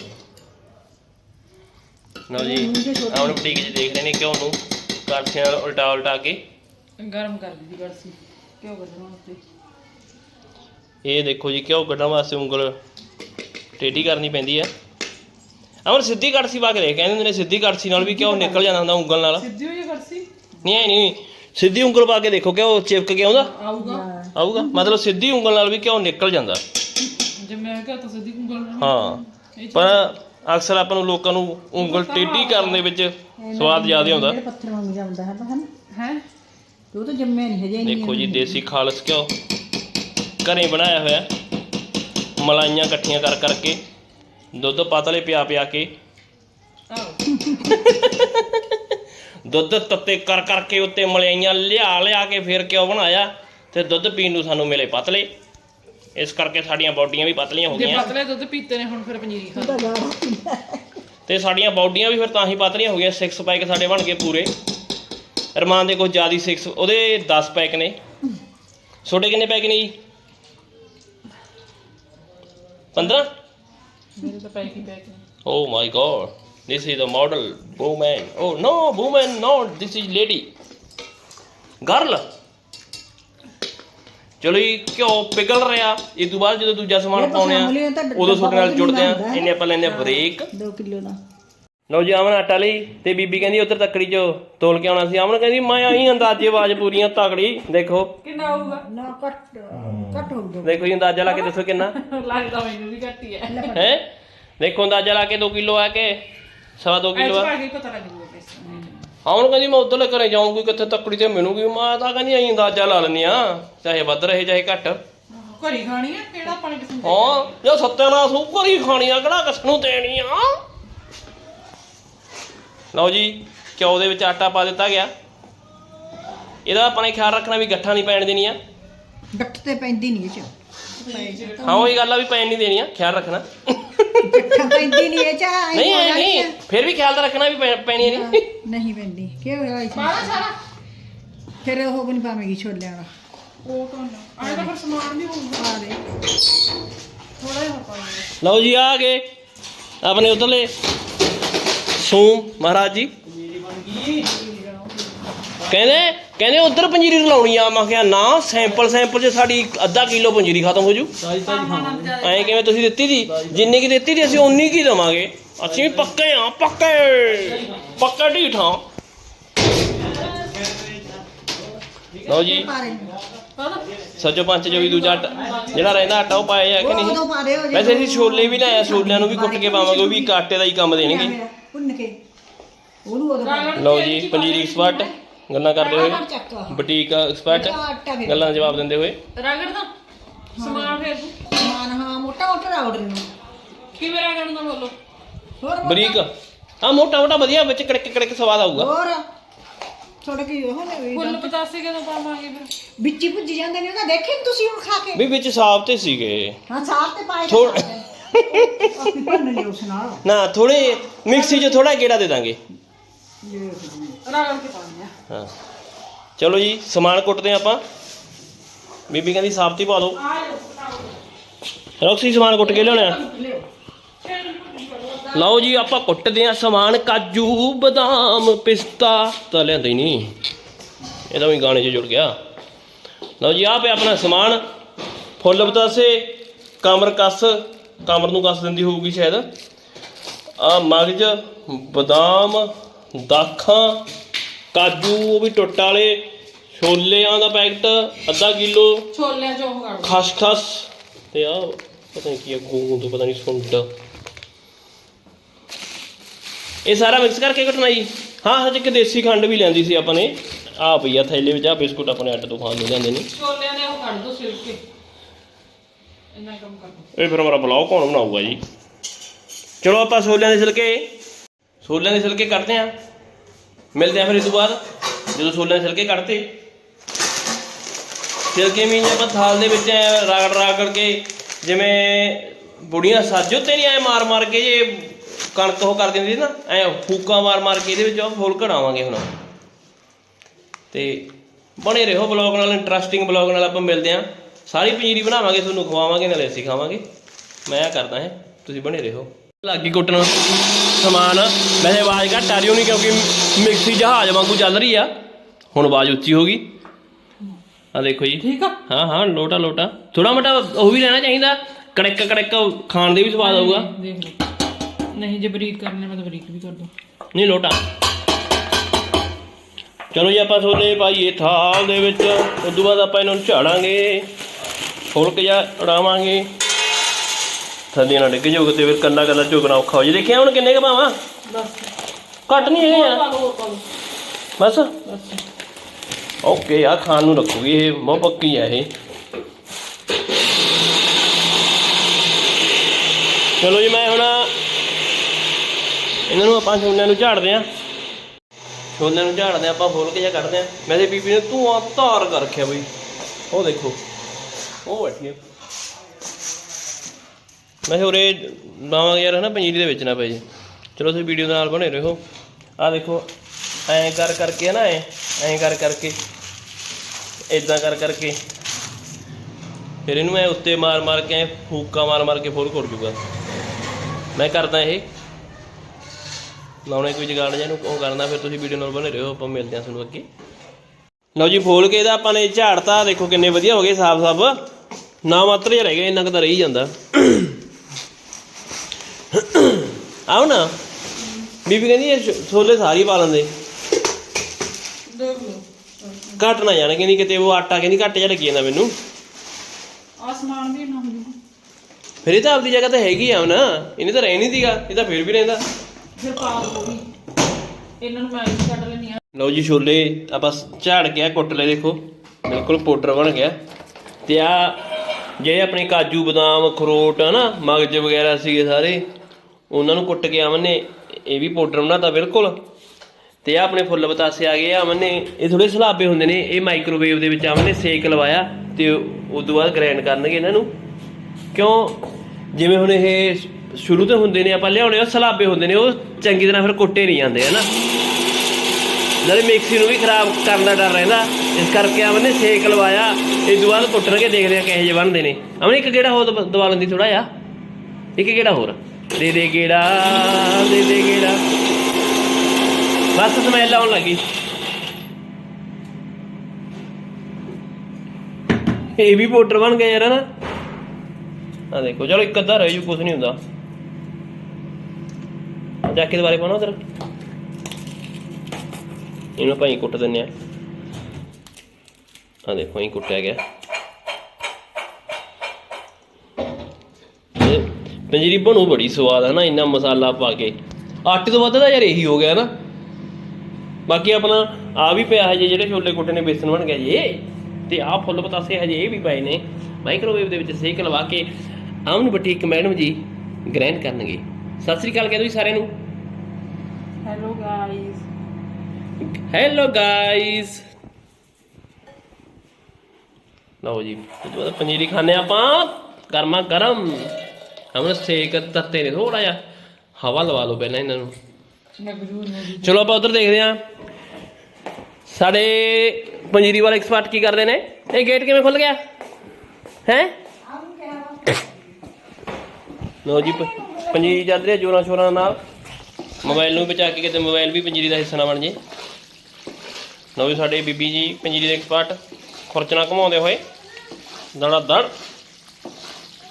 ਲਓ ਜੀ ਆਉਣ ਬੁਟੀਕ 'ਚ ਦੇਖ ਰਹੇ ਨੇ ਕਿਉਂ ਨੂੰ। ਕਰਛੇ ਨਾਲ ਉਲਟਾ ਉਲਟਾ ਕੇ। ਗਰਮ ਕਰ ਦਿੱਤੀ ਕੜਸੀ ਕਿਉਂ ਕੱਢਣਾ ਉੱਤੇ ਇਹ ਦੇਖੋ ਜੀ ਕਿਉਂ ਕੱਢਣ ਵਾਸਤੇ ਉਂਗਲ ਟੇਢੀ ਕਰਨੀ ਪੈਂਦੀ ਹੈ। ਅਮਰ ਸਿੱਧੀ ਕੜਛੀ ਪਾ ਕੇ ਦੇਖ ਕਹਿੰਦੇ ਹੁੰਦੇ ਨੇ ਸਿੱਧੀ ਕੜਛੀ ਨਾਲ ਵੀ ਕਿਉਂ ਨਿਕਲ ਜਾਂਦਾ ਹੁੰਦਾ ਉਂਗਲ ਨਾਲ। ਸਿੱਧੀ ਹੋਈ ਹੈ ਕੜਸੀ ਨਹੀਂ ਐ ਨਹੀਂ ਸਿੱਧੀ ਉਂਗਲ ਪਾ ਕੇ ਦੇਖੋ ਉਹ ਚਿਪਕ ਕੇ ਆਉਂਦਾ? ਆਊਗਾ। ਆਊਗਾ? ਮਤਲਬ ਸਿੱਧੀ ਉਂਗਲ ਨਾਲ ਵੀ ਘਿਓ ਨਿਕਲ ਜਾਂਦਾ। ਜੇ ਮੈਂ ਕਿਹਾ ਤਾਂ ਸਿੱਧੀ ਉਂਗਲ ਨਾਲ ਹਾਂ ਪਰ ਅਕਸਰ ਆਪਾਂ ਨੂੰ ਲੋਕਾਂ ਨੂੰ ਉਂਗਲ ਟੇਢੀ ਕਰਨ ਦੇ ਵਿੱਚ ਸਵਾਦ ਜ਼ਿਆਦਾ ਆਉਂਦਾ। ਜਿਹੜੇ ਪੱਥਰ ਵਾਂਗ ਜਾਂਦਾ ਹੈ ਹਨ? ਉਹ ਤਾਂ ਜੰਮਿਆ ਨਹੀਂ ਹਜੇ ਇੰਨੀ ਦੇਖੋ ਜੀ ਦੇਸੀ ਖਾਲਸ ਘਿਓ। ਘਰੇ ਬਣਾਇਆ ਹੋਇਆ। ਮਲਾਈਆਂ ਇਕੱਠੀਆਂ ਕਰ ਕਰਕੇ ਦੁੱਧ ਪਤਲੇ ਪਿਆ ਪਿਆ ਕੇ। ਦੁੱਧ ਤੱਤੇ ਕਰ ਕਰਕੇ ਉੱਤੇ ਮਲਾਈਆਂ ਲਿਆ ਲਿਆ ਕੇ ਫਿਰ ਘਿਓ ਬਣਾਇਆ ਤੇ ਦੁੱਧ ਪੀਣ ਨੂੰ ਸਾਨੂੰ ਮਿਲੇ ਪਤਲੇ। ਇਸ ਕਰਕੇ ਸਾਡੀਆਂ ਬਾਡੀਆਂ ਵੀ ਪਤਲੀਆਂ ਹੋ ਜੇ ਗਈਆਂ। ਪਤਲੇ ਦੁੱਧ ਪੀਤੇ ਨੇ ਹੁਣ ਫਿਰ ਪੰਜੀਰੀ ਖਾ ਤਾਂ ਤੇ ਸਾਡੀਆਂ ਬਾਡੀਆਂ ਵੀ ਫਿਰ ਤਾਂ ਹੀ ਪਤਲੀਆਂ ਹੋ ਗਈਆਂ 6 ਪੈਕ ਸਾਡੇ ਬਣ ਗਏ ਪੂਰੇ। ਰਮਾਨ ਦੇ ਕੋਲ ਜਿਆਦੀ 6 ਉਹਦੇ 10 ਪੈਕ ਨੇ ਛੋਟੇ ਕਿੰਨੇ ਪੈਕ ਨੇ ਜੀ 15 ਮੇਰੇ ਤਾਂ ਪੈਕ ਹੀ ਪੈਕ ਨੇ Oh my god. This is the model woman. Oh no, woman, no, this is lady. Girl. ਚਲੋ ਜੀ ਘਿਓ ਪਿਘਲ ਰਿਹਾ ਇਸ ਤੋਂ ਬਾਅਦ ਜਦੋਂ ਦੂਜਾ ਸਮਾਨ ਪਾਉਣੇ ਆ ਉਦੋਂ ਤੁਹਾਡੇ ਨਾਲ ਜੁੜਦੇ ਆ। ਇਹਨੇ ਆਪਾਂ ਆ ਬ੍ਰੇਕ 2 ਕਿਲੋ ਦਾ ਲਓ ਜੀ ਅਮਨ ਆਟਾ ਲਈ ਤੇ ਬੀਬੀ ਕਹਿੰਦੀ ਉਧਰ ਤੱਕੜੀ ਚ ਤੋਲ ਕੇ ਆਉਣਾ ਸੀ। ਅਮਨ ਕਹਿੰਦੀ ਮੈਂ ਆਹੀ ਅੰਦਾਜ਼ੇ ਆਵਾਜ਼ ਪੂਰੀਆਂ ਤਕੜੀ ਦੇਖੋ। ਕਿੰਨਾ ਆਊਗਾ ਨਾ ਕੱਟ ਕੱਟ ਹੋ ਗਿਆ ਦੇਖੋ ਜੀ ਅੰਦਾਜ਼ਾ ਲਾ ਕੇ ਦੱਸੋ ਕਿੰਨਾ। ਲੱਗਦਾ ਮੈਨੂੰ ਵੀ ਘੱਟ ਹੀ ਹੈ। ਹੈ? ਦੇਖੋ ਅੰਦਾਜ਼ਾ ਲਾ ਕੇ 2 ਕਿਲੋ ਆ ਕੇ ਸਵਾ 2 ਐਚ ਕਿਲੋ ਆ। ਅਮਨ ਕਹਿੰਦੀ ਮੈਂ ਉਧਰਲੇ ਘਰੇ ਜਾਊਂਗੀ ਕਿੱਥੇ ਤੱਕੜੀ ਤੇ ਮਿਲੂਗੀ। ਮੈਂ ਤਾਂ ਕਹਿੰਦੀ ਆਈ ਅੰਦਾਜ਼ਾ ਲਾ ਲੈਂਦੀ ਆ ਚਾਹੇ ਵੱਧ ਰਹੇ ਚਾਹੇ ਘੱਟ। ਘਰੀ ਖਾਣੀ ਆ? ਕਿਹੜਾ ਪਾਣੀ ਕਿਸਮ ਹਾਂ ਜੋ ਸੱਤਿਆਨਾਸ ਉੱਪਰ ਹੀ ਖਾਣੀ ਆ ਕਿਹੜਾ ਕਿਸ ਨੂੰ ਦੇਣੀ ਆ? ਲਓ ਜੀ ਘਿਓ ਦੇ ਵਿੱਚ ਆਟਾ ਪਾ ਦਿੱਤਾ ਗਿਆ। ਇਹਦਾ ਆਪਾਂ ਨੇ ਖਿਆਲ ਰੱਖਣਾ ਵੀ ਗੱਠਾਂ ਨਹੀਂ ਪੈਣ ਦੇਣੀਆਂ। ਗੱਠ ਤੇ ਪੈਂਦੀ ਨਹੀਂ ਇਹ ਚ। ਹਾਂ ਉਹੀ ਗੱਲ ਆ ਵੀ ਪੈਣ ਨਹੀਂ ਦੇਣੀਆਂ ਖਿਆਲ ਰੱਖਣਾ। ਗੱਠਾਂ ਪੈਂਦੀ ਨਹੀਂ ਇਹ ਚ ਆਏਂ ਨਹੀਂ। ਫਿਰ ਵੀ ਖਿਆਲ ਤਾਂ ਰੱਖਣਾ ਵੀ ਪੈ- ਪੈਣੀਆਂ ਨਹੀਂ। ਨਹੀਂ ਪੈਂਦੀ ਕਿਉਂ ਹੋਇਆ ਇਸ ਸਾਰਾ ਸਾਰਾ। ਫਿਰ ਉਹ ਵੀ ਨਹੀਂ ਪਾਵੇਂਗੀ ਛੋਲਿਆਂ ਦਾ ਉਹ ਕੌਣ ਆਇਆ ਤਾਂ ਫਿਰ ਸਮਾਨ ਨਹੀਂ ਹੋਊਗਾ। ਆ ਦੇ। ਥੋੜਾ ਜਿਹਾ ਪਾਣੀ ਲਓ ਜੀ ਆ ਗਏ। ਆਪਣੇ ਉਧਰਲੇ ਸੂਮ ਮਹਾਰਾਜ ਜੀ। ਕਹਿੰਦੇ ਕਹਿੰਦੇ ਉਧਰ ਪੰਜੀਰੀ ਰਲਾਉਣੀ ਆ। ਮੈਂ ਕਿਹਾ ਨਾ ਸੈਂਪਲ ਸੈਂਪਲ 'ਚ ਸਾਡੀ ਅੱਧਾ ਕਿਲੋ ਪੰਜੀਰੀ ਖਤਮ ਹੋ ਜੂ। ਐਂ ਕਿਵੇਂ ਤੁਸੀਂ ਦਿੱਤੀ ਸੀ ਜਿੰਨੀ ਕੀ ਦਿੱਤੀ ਸੀ ਅਸੀਂ ਉਨੀ ਕੀ ਦਵਾਂਗੇ? ਅਸੀਂ ਵੀ ਪੱਕੇ ਆ ਪੱਕੇ। ਪੱਕੇ ਢੀਠ ਲਓ ਜੀ। ਸੱਜੋ ਪੰਚ ਜੋ ਵੀ ਦੂਜਾ ਆਟਾ ਜਿਹੜਾ ਰਹਿੰਦਾ ਆਟਾ ਉਹ ਪਾਇਆ ਹੈ ਕਿ ਨਹੀਂ? ਵੈਸੇ ਅਸੀਂ ਛੋਲੇ ਵੀ ਲਾਇਆ ਛੋਲਿਆਂ ਨੂੰ ਵੀ ਕੁੱਟ ਕੇ ਪਾਵਾਂਗੇ ਉਹ ਵੀ ਇੱਕ ਆਟੇ ਦਾ ਹੀ ਕੰਮ ਦੇਣਗੇ। ਭੁੰਨ ਕੇ। ਉਹਨੂੰ ਉਦੋਂ ਪਾ ਲਓ ਜੀ ਪਨੀਰੀ ਐਕਸਪਰਟ ਗੱਲਾਂ ਕਰਦੇ ਹੋਏ। ਚੱਕ ਬੁਟੀਕ ਐਕਸਪਰਟ ਗੱਲਾਂ ਦਾ ਜਵਾਬ ਦਿੰਦੇ ਹੋਏ। ਰਗੜ ਦਾ ਸਮਾਨ ਫੇਰ। ਤੂੰ ਸਮਾਨ ਹਾਂ ਮੋਟਾ ਮੋਟਾ ਆਰਡਰ ਨੂੰ। ਕਿਵੇਂ ਰਗੜਨ ਦਾ ਬੋਲੋ? ਹੋਰ ਮੋਟਾ- ਬਰੀਕ। ਹਾਂ ਮੋਟਾ ਮੋਟਾ ਵਧੀਆ ਵਿੱਚ ਕੜਕ ਕੜਕ ਸਵਾਦ ਆਊਗਾ। ਹੋਰ? ਥੋੜਾ ਕੀ ਉਹ ਨੇ ਫੁੱਲ ਪਤਾਸੇ ਕਦੋਂ ਪਾਵਾਂਗੇ ਫਿਰ? ਵਿੱਚ ਹੀ ਭੁੱਜ ਜਾਂਦੇ ਨੇ ਉਹਦਾ ਦੇਖੇ ਨੀ ਤੁਸੀਂ ਹੁਣ ਖਾ ਕੇ? ਵੀ ਵਿੱਚ ਸਾਫ਼ ਤੇ ਸੀਗੇ। ਹਾਂ ਸਾਫ਼ ਤੇ ਪਾਏ ਥੋੜ- ਆਪੀ ਭੰਨ ਲਿਓ ਉਸ ਨਾਲ ਨਾ ਥੋੜੇ ਮਿਕਸੀ 'ਚ ਥੋੜਾ ਗੇੜਾ ਦੇ ਦਾਂਗੇ? ਰਗੜ ਕੇ ਪਾਉਂਦੇ ਆ ਹਾਂ। ਚਲੋ ਜੀ, ਸਮਾਨ ਕੁੱਟਦੇ ਆਪਾਂ। ਬੀਬੀ ਕਹਿੰਦੀ ਸਾਫ਼ ਪਾ ਦਿਓ। ਰੌਕਸੀ ਸਮਾਨ ਕੁੱਟ ਕੇ ਲਿਆਉਣਾ ਲਓ ਜੀ, ਆਪਾਂ ਕੁੱਟਦੇ ਹਾਂ ਸਮਾਨ। ਕਾਜੂ, ਬਦਾਮ, ਪਿਸਤਾ। ਤਾਂ ਲਿਆਂਦਾ ਹੀ ਨਹੀਂ। ਇਹਦਾ ਵੀ ਗਾਣੇ 'ਚ ਜੁੜ ਗਿਆ। ਲਓ ਜੀ, ਆਹ ਪਿਆ ਆਪਣਾ ਸਮਾਨ। ਫੁੱਲ ਬਤਾਸੇ, ਕਮਰ ਕੱਸ। ਕਮਰ ਨੂੰ ਕੱਸ ਦਿੰਦੀ ਹੋਊਗੀ ਸ਼ਾਇਦ। ਆ ਮਗਜ ਬਦਾਮ ਦਾਖਾਂ ਕਾਜੂ ਉਹ ਵੀ ਟੁੱਟ ਵਾਲੇ ਛੋਲਿਆਂ ਦਾ ਪੈਕਟ ਅੱਧਾ ਕਿਲੋ। ਛੋਲਿਆਂ ਚੋਂ ਉਹ ਕੱਢ ਖਸਖਸ। ਤੇ ਆ ਪਤਾ ਨਹੀਂ ਕੀ ਆ ਗੂੰ ਤੋਂ ਪਤਾ ਨਹੀਂ ਸੁੰਡ। ਇਹ ਸਾਰਾ ਮਿਕਸ ਕਰਕੇ ਕੱਟਣਾ ਜੀ। ਹਾਂ ਹਜੇ ਇੱਕ ਦੇਸੀ ਖੰਡ ਵੀ ਲੈਂਦੀ ਸੀ ਆਪਾਂ ਨੇ। ਆ ਪਈ ਆ ਥੈਲੇ ਵਿੱਚ ਆ ਬਿਸਕੁਟ ਆਪਣੇ ਅੱਡ ਤੋਂ ਖਾਣ ਨੂੰ ਜਾਂਦੇ ਨੇ। ਛੋਲਿਆਂ ਦੇ ਉਹ ਕੱਢ ਦੋ ਸਿਰ ਕੇ ਇੰਨਾ ਕੰਮ ਕਰ ਇਹ ਫਿਰ ਮੇਰਾ ਬਲੌਗ ਕੌਣ ਬਣਾਊਗਾ ਜੀ? ਚਲੋ ਆਪਾਂ ਛੋਲਿਆਂ ਦੇ ਛਿਲਕੇ ਛੋਲਿਆਂ ਦੇ ਛਿਲਕੇ ਕੱਢਦੇ ਆ ਮਿਲਦੇ ਆ ਫਿਰ ਇਸ ਤੋਂ ਬਾਅਦ, ਜਦੋਂ ਛੋਲਿਆਂ ਦੇ ਛਿਲਕੇ ਕੱਢਤੇ ਛਿਲਕੇ ਵੀ ਆਪਾਂ ਥਾਲ ਦੇ ਵਿੱਚ ਐਂ ਰਗੜ ਰਗੜ ਜਿਵੇਂ ਬੁੜੀਆਂ ਸਾਜੋ ਤੇ ਨਹੀਂ ਐ ਮਾਰ ਮਾਰ ਕੇ ਜੇ ਕਣਕ ਉਹ ਕਰ ਦਿੰਦੀ ਸੀ ਨਾ, ਐ ਫੂਕਾਂ ਮਾਰ ਮਾਰ ਕੇ ਇਹਦੇ ਵਿੱਚ ਉਹ ਫੁੱਲ ਕਢਾਵਾਂਗੇ ਹੁਣ। ਤੇ ਬਣੇ ਰਹੋ ਬਲੌਗ ਨਾਲ ਇੰਟਰਸਟਿੰਗ ਬਲੌਗ ਨਾਲ ਆਪਾਂ ਮਿਲਦੇ ਆਂ ਸਾਰੀ ਪਨੀਰੀ ਬਣਾਵਾਂਗੇ ਤੁਹਾਨੂੰ ਖਵਾਵਾਂਗੇ ਨਾਲੇ ਅਸੀਂ ਖਾਵਾਂਗੇ। ਮੈਂ ਆ ਕਰਦਾ ਹੈ ਤੁਸੀਂ ਬਣੇ ਰਹੋ। ਲੱਗੀ ਕੁੱਟਣ ਸਮਾਨ ਵੈਸੇ ਆਵਾਜ਼ ਘੱਟ ਆ ਰਹੀ ਹੋਣੀ ਕਿਉਂਕਿ ਮਿਕਸੀ ਜਹਾਜ਼ ਵਾਂਗੂ ਚੱਲ ਰਹੀ ਆ। ਹੁਣ ਆਵਾਜ਼ ਉੱਚੀ ਹੋ ਗਈ। ਆ ਦੇਖੋ ਜੀ। ਠੀਕ ਆ? ਹਾਂ ਹਾਂ ਲੋਟਾ ਲੋਟਾ। ਥੋੜਾ ਮੋਟਾ ਉਹ ਵੀ ਰਹਿਣਾ ਚਾਹੀਦਾ ਕੜਕ ਕੜਕ ਖਾਣ ਦੇ ਵੀ ਸਵਾਦ ਆਊਗਾ। ਦੇਖ ਲਓ। ਨਹੀਂ ਜੇ ਬਰੀਕ ਕਰਨੇ ਮੈਂ ਤਾਂ ਬਰੀਕ ਵੀ ਕਰ ਦੋ। ਨਹੀਂ ਲੋਟਾ। ਚਲੋ ਜੀ ਆਪਾਂ ਛੋਲੇ ਪਾਈਏ ਥਾਲ ਦੇ ਵਿੱਚ। ਉਸ ਤੋਂ ਬਾਅਦ ਆਪਾਂ ਇਹਨਾਂ ਨੂੰ ਝਾੜਾਂਗੇ। ਫੁਲਕ ਜਾਂ ਉਡਾਵਾਂਗੇ। ਥੱਲੇ ਨਾ ਡਿੱਗ ਜਾਊਗਾ ਤੇ ਫਿਰ ਕੱਲਾ ਕੱਲਾ ਝੁਕਣਾ ਔਖਾ ਹੋ ਜੇ। ਦੇਖਿਆ ਹੁਣ ਕਿੰਨੇ ਕ ਪਾਵਾਂ ਬਸ। ਘੱਟ ਨਹੀਂ ਹੈਗੇ ਲਓ ਬਸ। ਓਕੇ ਆ ਖਾਣ ਨੂੰ ਰੱਖੂਗੀ ਇਹ ਬਹੁਤ ਪੱਕੀ ਆ ਇਹ। ਚਲੋ ਜੀ ਮੈਂ ਹੁਣ ਇਹਨਾਂ ਨੂੰ ਆਪਾਂ ਛੋਲਿਆਂ ਨੂੰ ਝਾੜਦੇ ਆ। ਛੋਲਿਆਂ ਨੂੰ ਝਾੜਦੇ ਆ ਆਪਾਂ ਫੁੱਲ ਕੇ ਜਾਂ ਕੱਢਦੇ ਆ। ਵੈਸੇ ਬੀਬੀ ਨੇ ਧੂਆਂ ਧਾਰ ਕਰ ਰੱਖਿਆ ਬਈ। ਉਹ ਦੇਖੋ। ਉਹ ਬੈਠੀ ਆ। ਮੈਂ ਕਿਹਾ ਉਰੇ ਲਾਵਾਂਗੇ ਯਾਰ, ਹਨਾ ਪੰਜੀਰੀ ਦੇ ਵਿੱਚ ਨਾ ਪੈ ਚਲੋ ਤੁਸੀਂ ਵੀਡੀਓ ਨਾਲ ਬਣੇ ਰਹੋ। ਆ ਦੇਖੋ, ਐਂ ਕਰ ਕਰਕੇ ਨਾ ਐਂ ਐਂ ਕਰ ਕਰਕੇ ਇਦਾਂ ਕਰ ਕਰਕੇ। ਫਿਰ ਇਹਨੂੰ ਐ ਉੱਤੇ ਮਾਰ ਮਾਰ ਕੇ ਐਂ ਫੂਕਾ ਮਾਰ ਮਾਰ ਕੇ ਫੁੱਲ ਘੁੱਟ ਜੂਗਾ ਮੈਂ ਕਰਦਾ ਇਹ। ਲਾਉਣੇ ਕੋਈ ਜਗਾੜ ਜਾਂ ਨੂੰ ਉਹ ਕਰਨਾ, ਫਿਰ ਤੁਸੀਂ ਵੀਡੀਓ ਨਾਲ ਬਣੇ ਰਹੋ, ਆਪਾਂ ਮਿਲਦੇ ਹਾਂ ਤੁਹਾਨੂੰ ਅੱਗੇ। ਲਓ ਜੀ, ਫੋਲ ਕੇ ਇਹਦਾ ਆਪਾਂ ਨੇ ਝਾੜਤਾ। ਦੇਖੋ ਕਿੰਨੇ ਵਧੀਆ ਹੋ ਗਏ ਸਾਫ਼ ਸਾਫ਼ ਨਾ ਮਾਤਰ ਜਿਹਾ ਰਹਿ ਗਿਆ ਇੰਨਾ ਕੁ ਤਾਂ ਰਹੀ ਜਾਂਦਾ। ਆਓ ਨਾ। ਬੀਬੀ ਕਹਿੰਦੀ ਇਹ ਛੋਲੇ ਸਾਰੀ ਪਾ ਲੈਂਦੇ। ਦੇਖ ਲਓ ਘੱਟ ਨਾ ਜਾਣ ਕਹਿੰਦੀ ਕਿਤੇ ਉਹ ਆਟਾ ਕਹਿੰਦੀ ਘੱਟ ਜਿਹਾ ਲੱਗੀ ਜਾਂਦਾ ਮੈਨੂੰ। ਆਸਮਾਨ ਵੀ ਨਾ ਹੁੰਦੀ। ਫਿਰ ਇਹ ਤਾਂ ਆਪਦੀ ਜਗ੍ਹਾ ਤੇ ਹੈਗੀ ਆ ਨਾ ਇਹਨੇ ਤਾਂ ਰਹਿ ਨਹੀਂ ਦੀਗਾ ਇਹ ਤਾਂ ਫਿਰ ਵੀ ਰਹਿੰਦਾ। ਫਿਰ ਪਾ ਦੋ ਵੀ। ਇਹਨਾਂ ਨੂੰ ਮੈਂ ਹੀ ਕੱਢ ਲੈਣੀ ਆ। ਲਓ ਜੀ ਛੋਲੇ ਆਪਾਂ ਝਾੜ ਗਿਆ ਕੁੱਟ ਲਏ ਦੇਖੋ। ਬਿਲਕੁਲ ਪਾਊਡਰ ਬਣ ਗਿਆ। ਤੇ ਆ ਜਿਹੜੇ ਆਪਣੇ ਕਾਜੂ, ਬਦਾਮ, ਅਖਰੋਟ, ਹਨਾ, ਮਗਜ ਵਗੈਰਾ ਸੀਗੇ ਸਾਰੇ, ਉਹਨਾਂ ਨੂੰ ਕੁੱਟ ਕੇ ਅਮਨ ਨੇ ਇਹ ਵੀ ਪਾਊਡਰ ਬਣਾਤਾ ਬਿਲਕੁਲ। ਤੇ ਆ ਆਪਣੇ ਫੁੱਲ ਬਤਾਸੇ ਆ ਗਏ ਆ ਅਮਨ ਨੇ ਇਹ ਥੋੜੇ ਸਲਾਬੇ ਹੁੰਦੇ ਨੇ, ਇਹ ਮਾਈਕ੍ਰੋਵੇਵ ਦੇ ਵਿੱਚ ਅਮਨ ਨੇ ਸੇਕ ਲਵਾਇਆ ਤੇ ਉਸ ਤੋਂ ਬਾਅਦ ਗ੍ਰਾਈਂਡ ਕਰਨਗੇ ਇਹਨਾਂ ਨੂੰ। ਕਿਉਂ? ਜਿਵੇਂ ਹੁਣ ਇਹ ਸ਼ੁਰੂ ਤੋਂ ਹੁੰਦੇ ਨੇ, ਆਪਾਂ ਲਿਆਉਣੇ, ਉਹ ਸਲਾਬੇ ਹੁੰਦੇ ਨੇ, ਉਹ ਚੰਗੀ ਤਰ੍ਹਾਂ ਫਿਰ ਕੁੱਟੇ ਨਹੀਂ ਜਾਂਦੇ, ਹਨਾ। ਨਾਲੇ ਮਿਕਸੀ ਨੂੰ ਵੀ ਖਰਾਬ ਕਰਨ ਦਾ ਡਰ ਰਹਿੰਦਾ। ਇਸ ਕਰਕੇ ਆਵਨ ਨੇ ਸੇਕ ਲਵਾਇਆ। ਇਹ ਤੋਂ ਬਾਅਦ ਕੁੱਟਣਗੇ ਦੇਖਦੇ ਆ ਕਿਹੋ ਜਿਹੇ ਬਣਦੇ ਨੇ। ਅਮਨ, ਇੱਕ ਗੇੜਾ ਹੋਰ ਦਬ- ਲੈਂਦੀ ਥੋੜਾ ਜਿਹਾ? ਇੱਕ ਗੇੜਾ ਹੋਰ? ਦੇ ਦੇ ਗੇੜਾ ਦੇ ਦੇ ਗੇੜਾ ਬਸ ਸਮੈਲ ਆਉਣ ਲੱਗੀ। ਇਹ ਵੀ ਪੋਟਰ ਬਣ ਗਿਆ ਯਾਰ ਨਾ? ਆ ਦੇਖੋ, ਚਲੋ ਇੱਕ ਅੱਧਾ ਰਹਿ ਜੂ ਕੁਝ ਨਹੀਂ ਹੁੰਦਾ। ਜਾ ਕੇ ਦੁਬਾਰੇ ਪਾਉਣਾ ਉਧਰ? ਇਹਨੂੰ ਭਾਈ ਕੁੱਟ ਦਿੰਨੇ ਆ ਆ ਦੇਖੋ ਇਹ ਕੁੱਟਿਆ ਗਿਆ। ਇਹ ਪੰਜੀਰੀ ਬਣੂ ਬੜੀ ਸਵਾਦ ਹੈ ਨਾ, ਇੰਨਾ ਮਸਾਲਾ ਪਾ ਕੇ। ਆਟੇ ਤੋਂ ਵੱਧ ਤਾਂ ਯਾਰ ਇਹੀ ਹੋ ਗਿਆ ਨਾ। ਬਾਕੀ ਆਪਣਾ ਆ ਵੀ ਪਿਆ ਹਜੇ, ਜਿਹੜੇ ਛੋਲੇ ਕੁੱਟੇ ਨੇ, ਬੇਸਨ ਬਣ ਗਏ ਜੀ। ਤੇ ਆ ਫੁੱਲ ਪਤਾਸੇ ਹਜੇ ਇਹ ਵੀ ਪਏ ਨੇ। ਮਾਈਕ੍ਰੋਵੇਵ ਦੇ ਵਿੱਚ ਸੇਕ ਲਵਾ ਕੇ Aman boutique madam ji grand ਕਰਨਗੇ। ਸਤਿ ਸ੍ਰੀ ਅਕਾਲ ਕਹਿ ਦਿਓ ਜੀ ਸਾਰਿਆਂ ਨੂੰ। ਹੈਲੋ ਗਾਇਸ ਹੈਲੋ ਗਾਇਸ ਲਓ ਜੀ ਬਾਅਦ ਪਨੀਰੀ ਖਾਣੇ ਆਪਾਂ। ਗਰਮਾ ਗਰਮ। ਹਮਨੇ ਸੇਕ ਤੱਤੇ ਨੇ ਥੋੜਾ ਜਿਹਾ। ਹਵਾ ਲਵਾ ਲਓ ਪਹਿਲਾਂ ਇਹਨਾਂ ਨੂੰ। ਚਲੋ ਆਪਾਂ ਉਧਰ ਦੇਖਦੇ ਹਾਂ। ਸਾਡੇ ਪੰਜੀਰੀ ਵਾਲੇ ਐਕਸਪਰਟ ਕੀ ਕਰਦੇ ਨੇ? ਇਹ ਗੇਟ ਕਿਵੇਂ ਖੁੱਲ ਗਿਆ? ਹੈ? ਲਓ ਜੀ ਪੰਜੀਰੀ ਚੱਲ ਰਹੀ ਜੋਰਾਂ ਸ਼ੋਰਾਂ ਨਾਲ। ਮੋਬਾਈਲ ਨੂੰ ਬਚਾ ਕੇ ਕਿਤੇ ਮੋਬਾਈਲ ਵੀ ਪੰਜੀਰੀ ਦਾ ਹਿੱਸਾ ਨਾ ਬਣ ਜੇ। ਲਓ ਵੀ ਸਾਡੇ ਬੀਬੀ ਜੀ ਪੰਜੀਰੀ ਦੇ ਐਕਸਪਰਟ ਖੁਰਚਣਾ ਘਮਾਉਂਦੇ ਹੋਏ। ਦਣਾ ਦੜ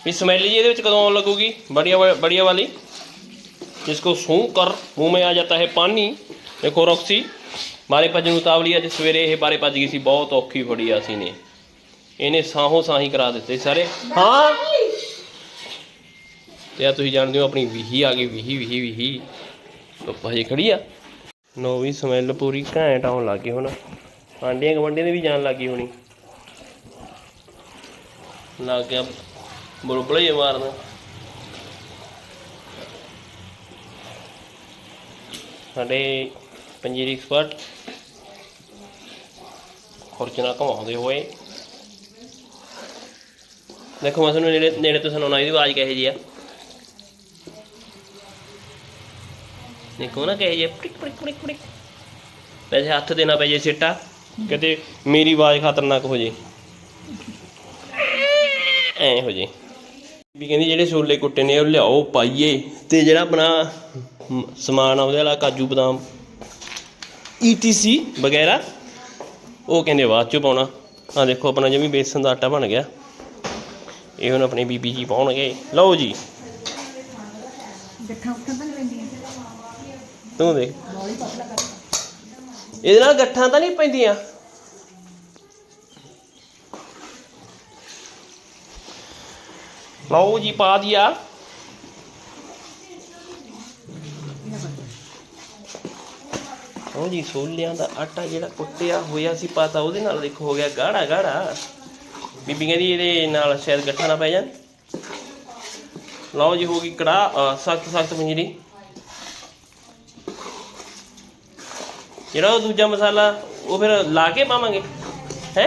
ਵੀ ਸਮੈਲ ਜੀ ਇਹਦੇ ਵਿੱਚ ਕਦੋਂ ਆਉਣ ਲੱਗੂਗੀ? ਬੜੀਆ ਬੜੀਆ ਵਾਲੀ। ਜਿਸ ਕੋ ਸੂ ਕਰ, ਮੂੰਹ ਮੇ ਆ ਜਾਂਦਾ ਹੈ ਪਾਣੀ। ਦੇਖੋ ਰੌਕਸੀ, ਬਾਰੇ ਭੱਜ ਨੂੰ ਤਾਵਲੀ ਅੱਜ ਸਵੇਰੇ ਇਹ ਬਾਰੇ ਭੱਜ ਗਈ ਸੀ, ਬਹੁਤ ਔਖੀ ਫੜੀ ਆ ਸੀ ਨੇ। ਇਹਨੇ ਸਾਹੋਂ ਸਾਹੀ ਕਰਾ ਦਿੱਤੇ ਸਾਰੇ। ਹਾਂ। ਤੇ ਆ ਤੁਸੀਂ ਜਾਣਦੇ ਹੋ, ਆਪਣੀ ਵਿਹੀ ਆ ਗਈ, ਵਿਹੀ ਵਿਹੀ ਵਿਹੀ। ਪਪਾ ਜੀ ਖੜੀ ਆ। ਨੋ ਵੀ ਸਮੈਲ ਪੂਰੀ ਘੈਂਟ ਆਉਣ ਲੱਗੀ ਹੁਣ। ਆਂਡੀਆਂ ਗਵੰਡੀਆਂ ਦੇ ਵੀ ਜਾਣ ਲੱਗੀ ਹੋਣੀ। ਲੱਗ ਗਿਆ ਬੁਲਬੁਲੇ ਹੀ ਮਾਰਨਾ। ਸਾਡੇ ਪੰਜੀਰੀ ਐਕਸਪਰਟ ਖੁਰਚਣਾ ਘਮਾਉਂਦੇ ਹੋਏ। ਦੇਖੋ ਮੈਂ ਤੁਹਾਨੂੰ ਨੇੜੇ ਨੇੜੇ ਤੋਂ ਸੁਣਾਉਣਾ, ਇਹਦੀ ਆਵਾਜ਼ ਕਿਹੋ ਜੀ ਆ? ਦੇਖੋ ਨਾ ਕਹੇ ਜੀ ਪ੍ਰਿਕ ਪ੍ਰਿਕ ਪ੍ਰਿਕ ਪ੍ਰਿਕ ਵੈਸੇ ਹੱਥ ਦੇਣਾ ਪੈ ਜੇ ਸਿੱਟਾ ਕਿਤੇ ਮੇਰੀ ਆਵਾਜ਼ ਖਤਰਨਾਕ ਹੋ ਜੇ। ਐ ਹੋ ਜੇ। ਵੀ ਕਹਿੰਦੀ ਜਿਹੜੇ ਛੋਲੇ ਕੁੱਟੇ ਨੇ, ਉਹ ਲਿਆਓ ਪਾਈਏ ਤੇ ਜਿਹੜਾ ਆਪਣਾ ਸਮਾਨ ਆ ਵਾਲਾ ਕਾਜੂ ਬਦਾਮ ETC ਵਗੈਰਾ, ਉਹ ਕਹਿੰਦੇ ਬਾਅਦ ਚ ਪਾਉਣਾ। ਆ ਦੇਖੋ ਆਪਣਾ ਜਿਵੇਂ ਬੇਸਨ ਦਾ ਆਟਾ ਬਣ ਗਿਆ। ਇਹ ਹੁਣ ਆਪਣੀ ਬੀਬੀ ਜੀ ਪਾਉਣਗੇ। ਲਓ ਜੀ। ਗੱਠਾਂ ਤੂੰ ਦੇਖ। ਇਹਦੇ ਨਾਲ ਗੱਠਾਂ ਤਾਂ ਨਹੀਂ ਪੈਂਦੀਆਂ। ਲਓ ਜੀ, ਪਾ ਦਿਆ। ਉਹ ਜੀ, ਸੋਲਿਆਂ ਦਾ ਆਟਾ ਜਿਹੜਾ ਕੁੱਟਿਆ ਹੋਇਆ ਸੀ ਪਾਤਾ, ਉਹਦੇ ਨਾਲ ਦੇਖੋ ਹੋ ਗਿਆ ਗਾੜਾ ਗਾੜਾ। ਬੀਬੀਆਂ ਦੀ ਇਹਦੇ ਨਾਲ ਸ਼ਾਇਦ ਗੱਠਾਂ ਨਾ ਪੈ ਜਾਣ। ਲਓ ਜੀ, ਹੋ ਗਈ ਕੜਾ ਸਖਤ ਸਖਤ ਪੰਜੀਰੀ ਜਿਹੜਾ ਉਹ ਦੂਜਾ ਮਸਾਲਾ ਉਹ ਫਿਰ ਲਾ ਕੇ ਪਾਵਾਂਗੇ। ਹੈ?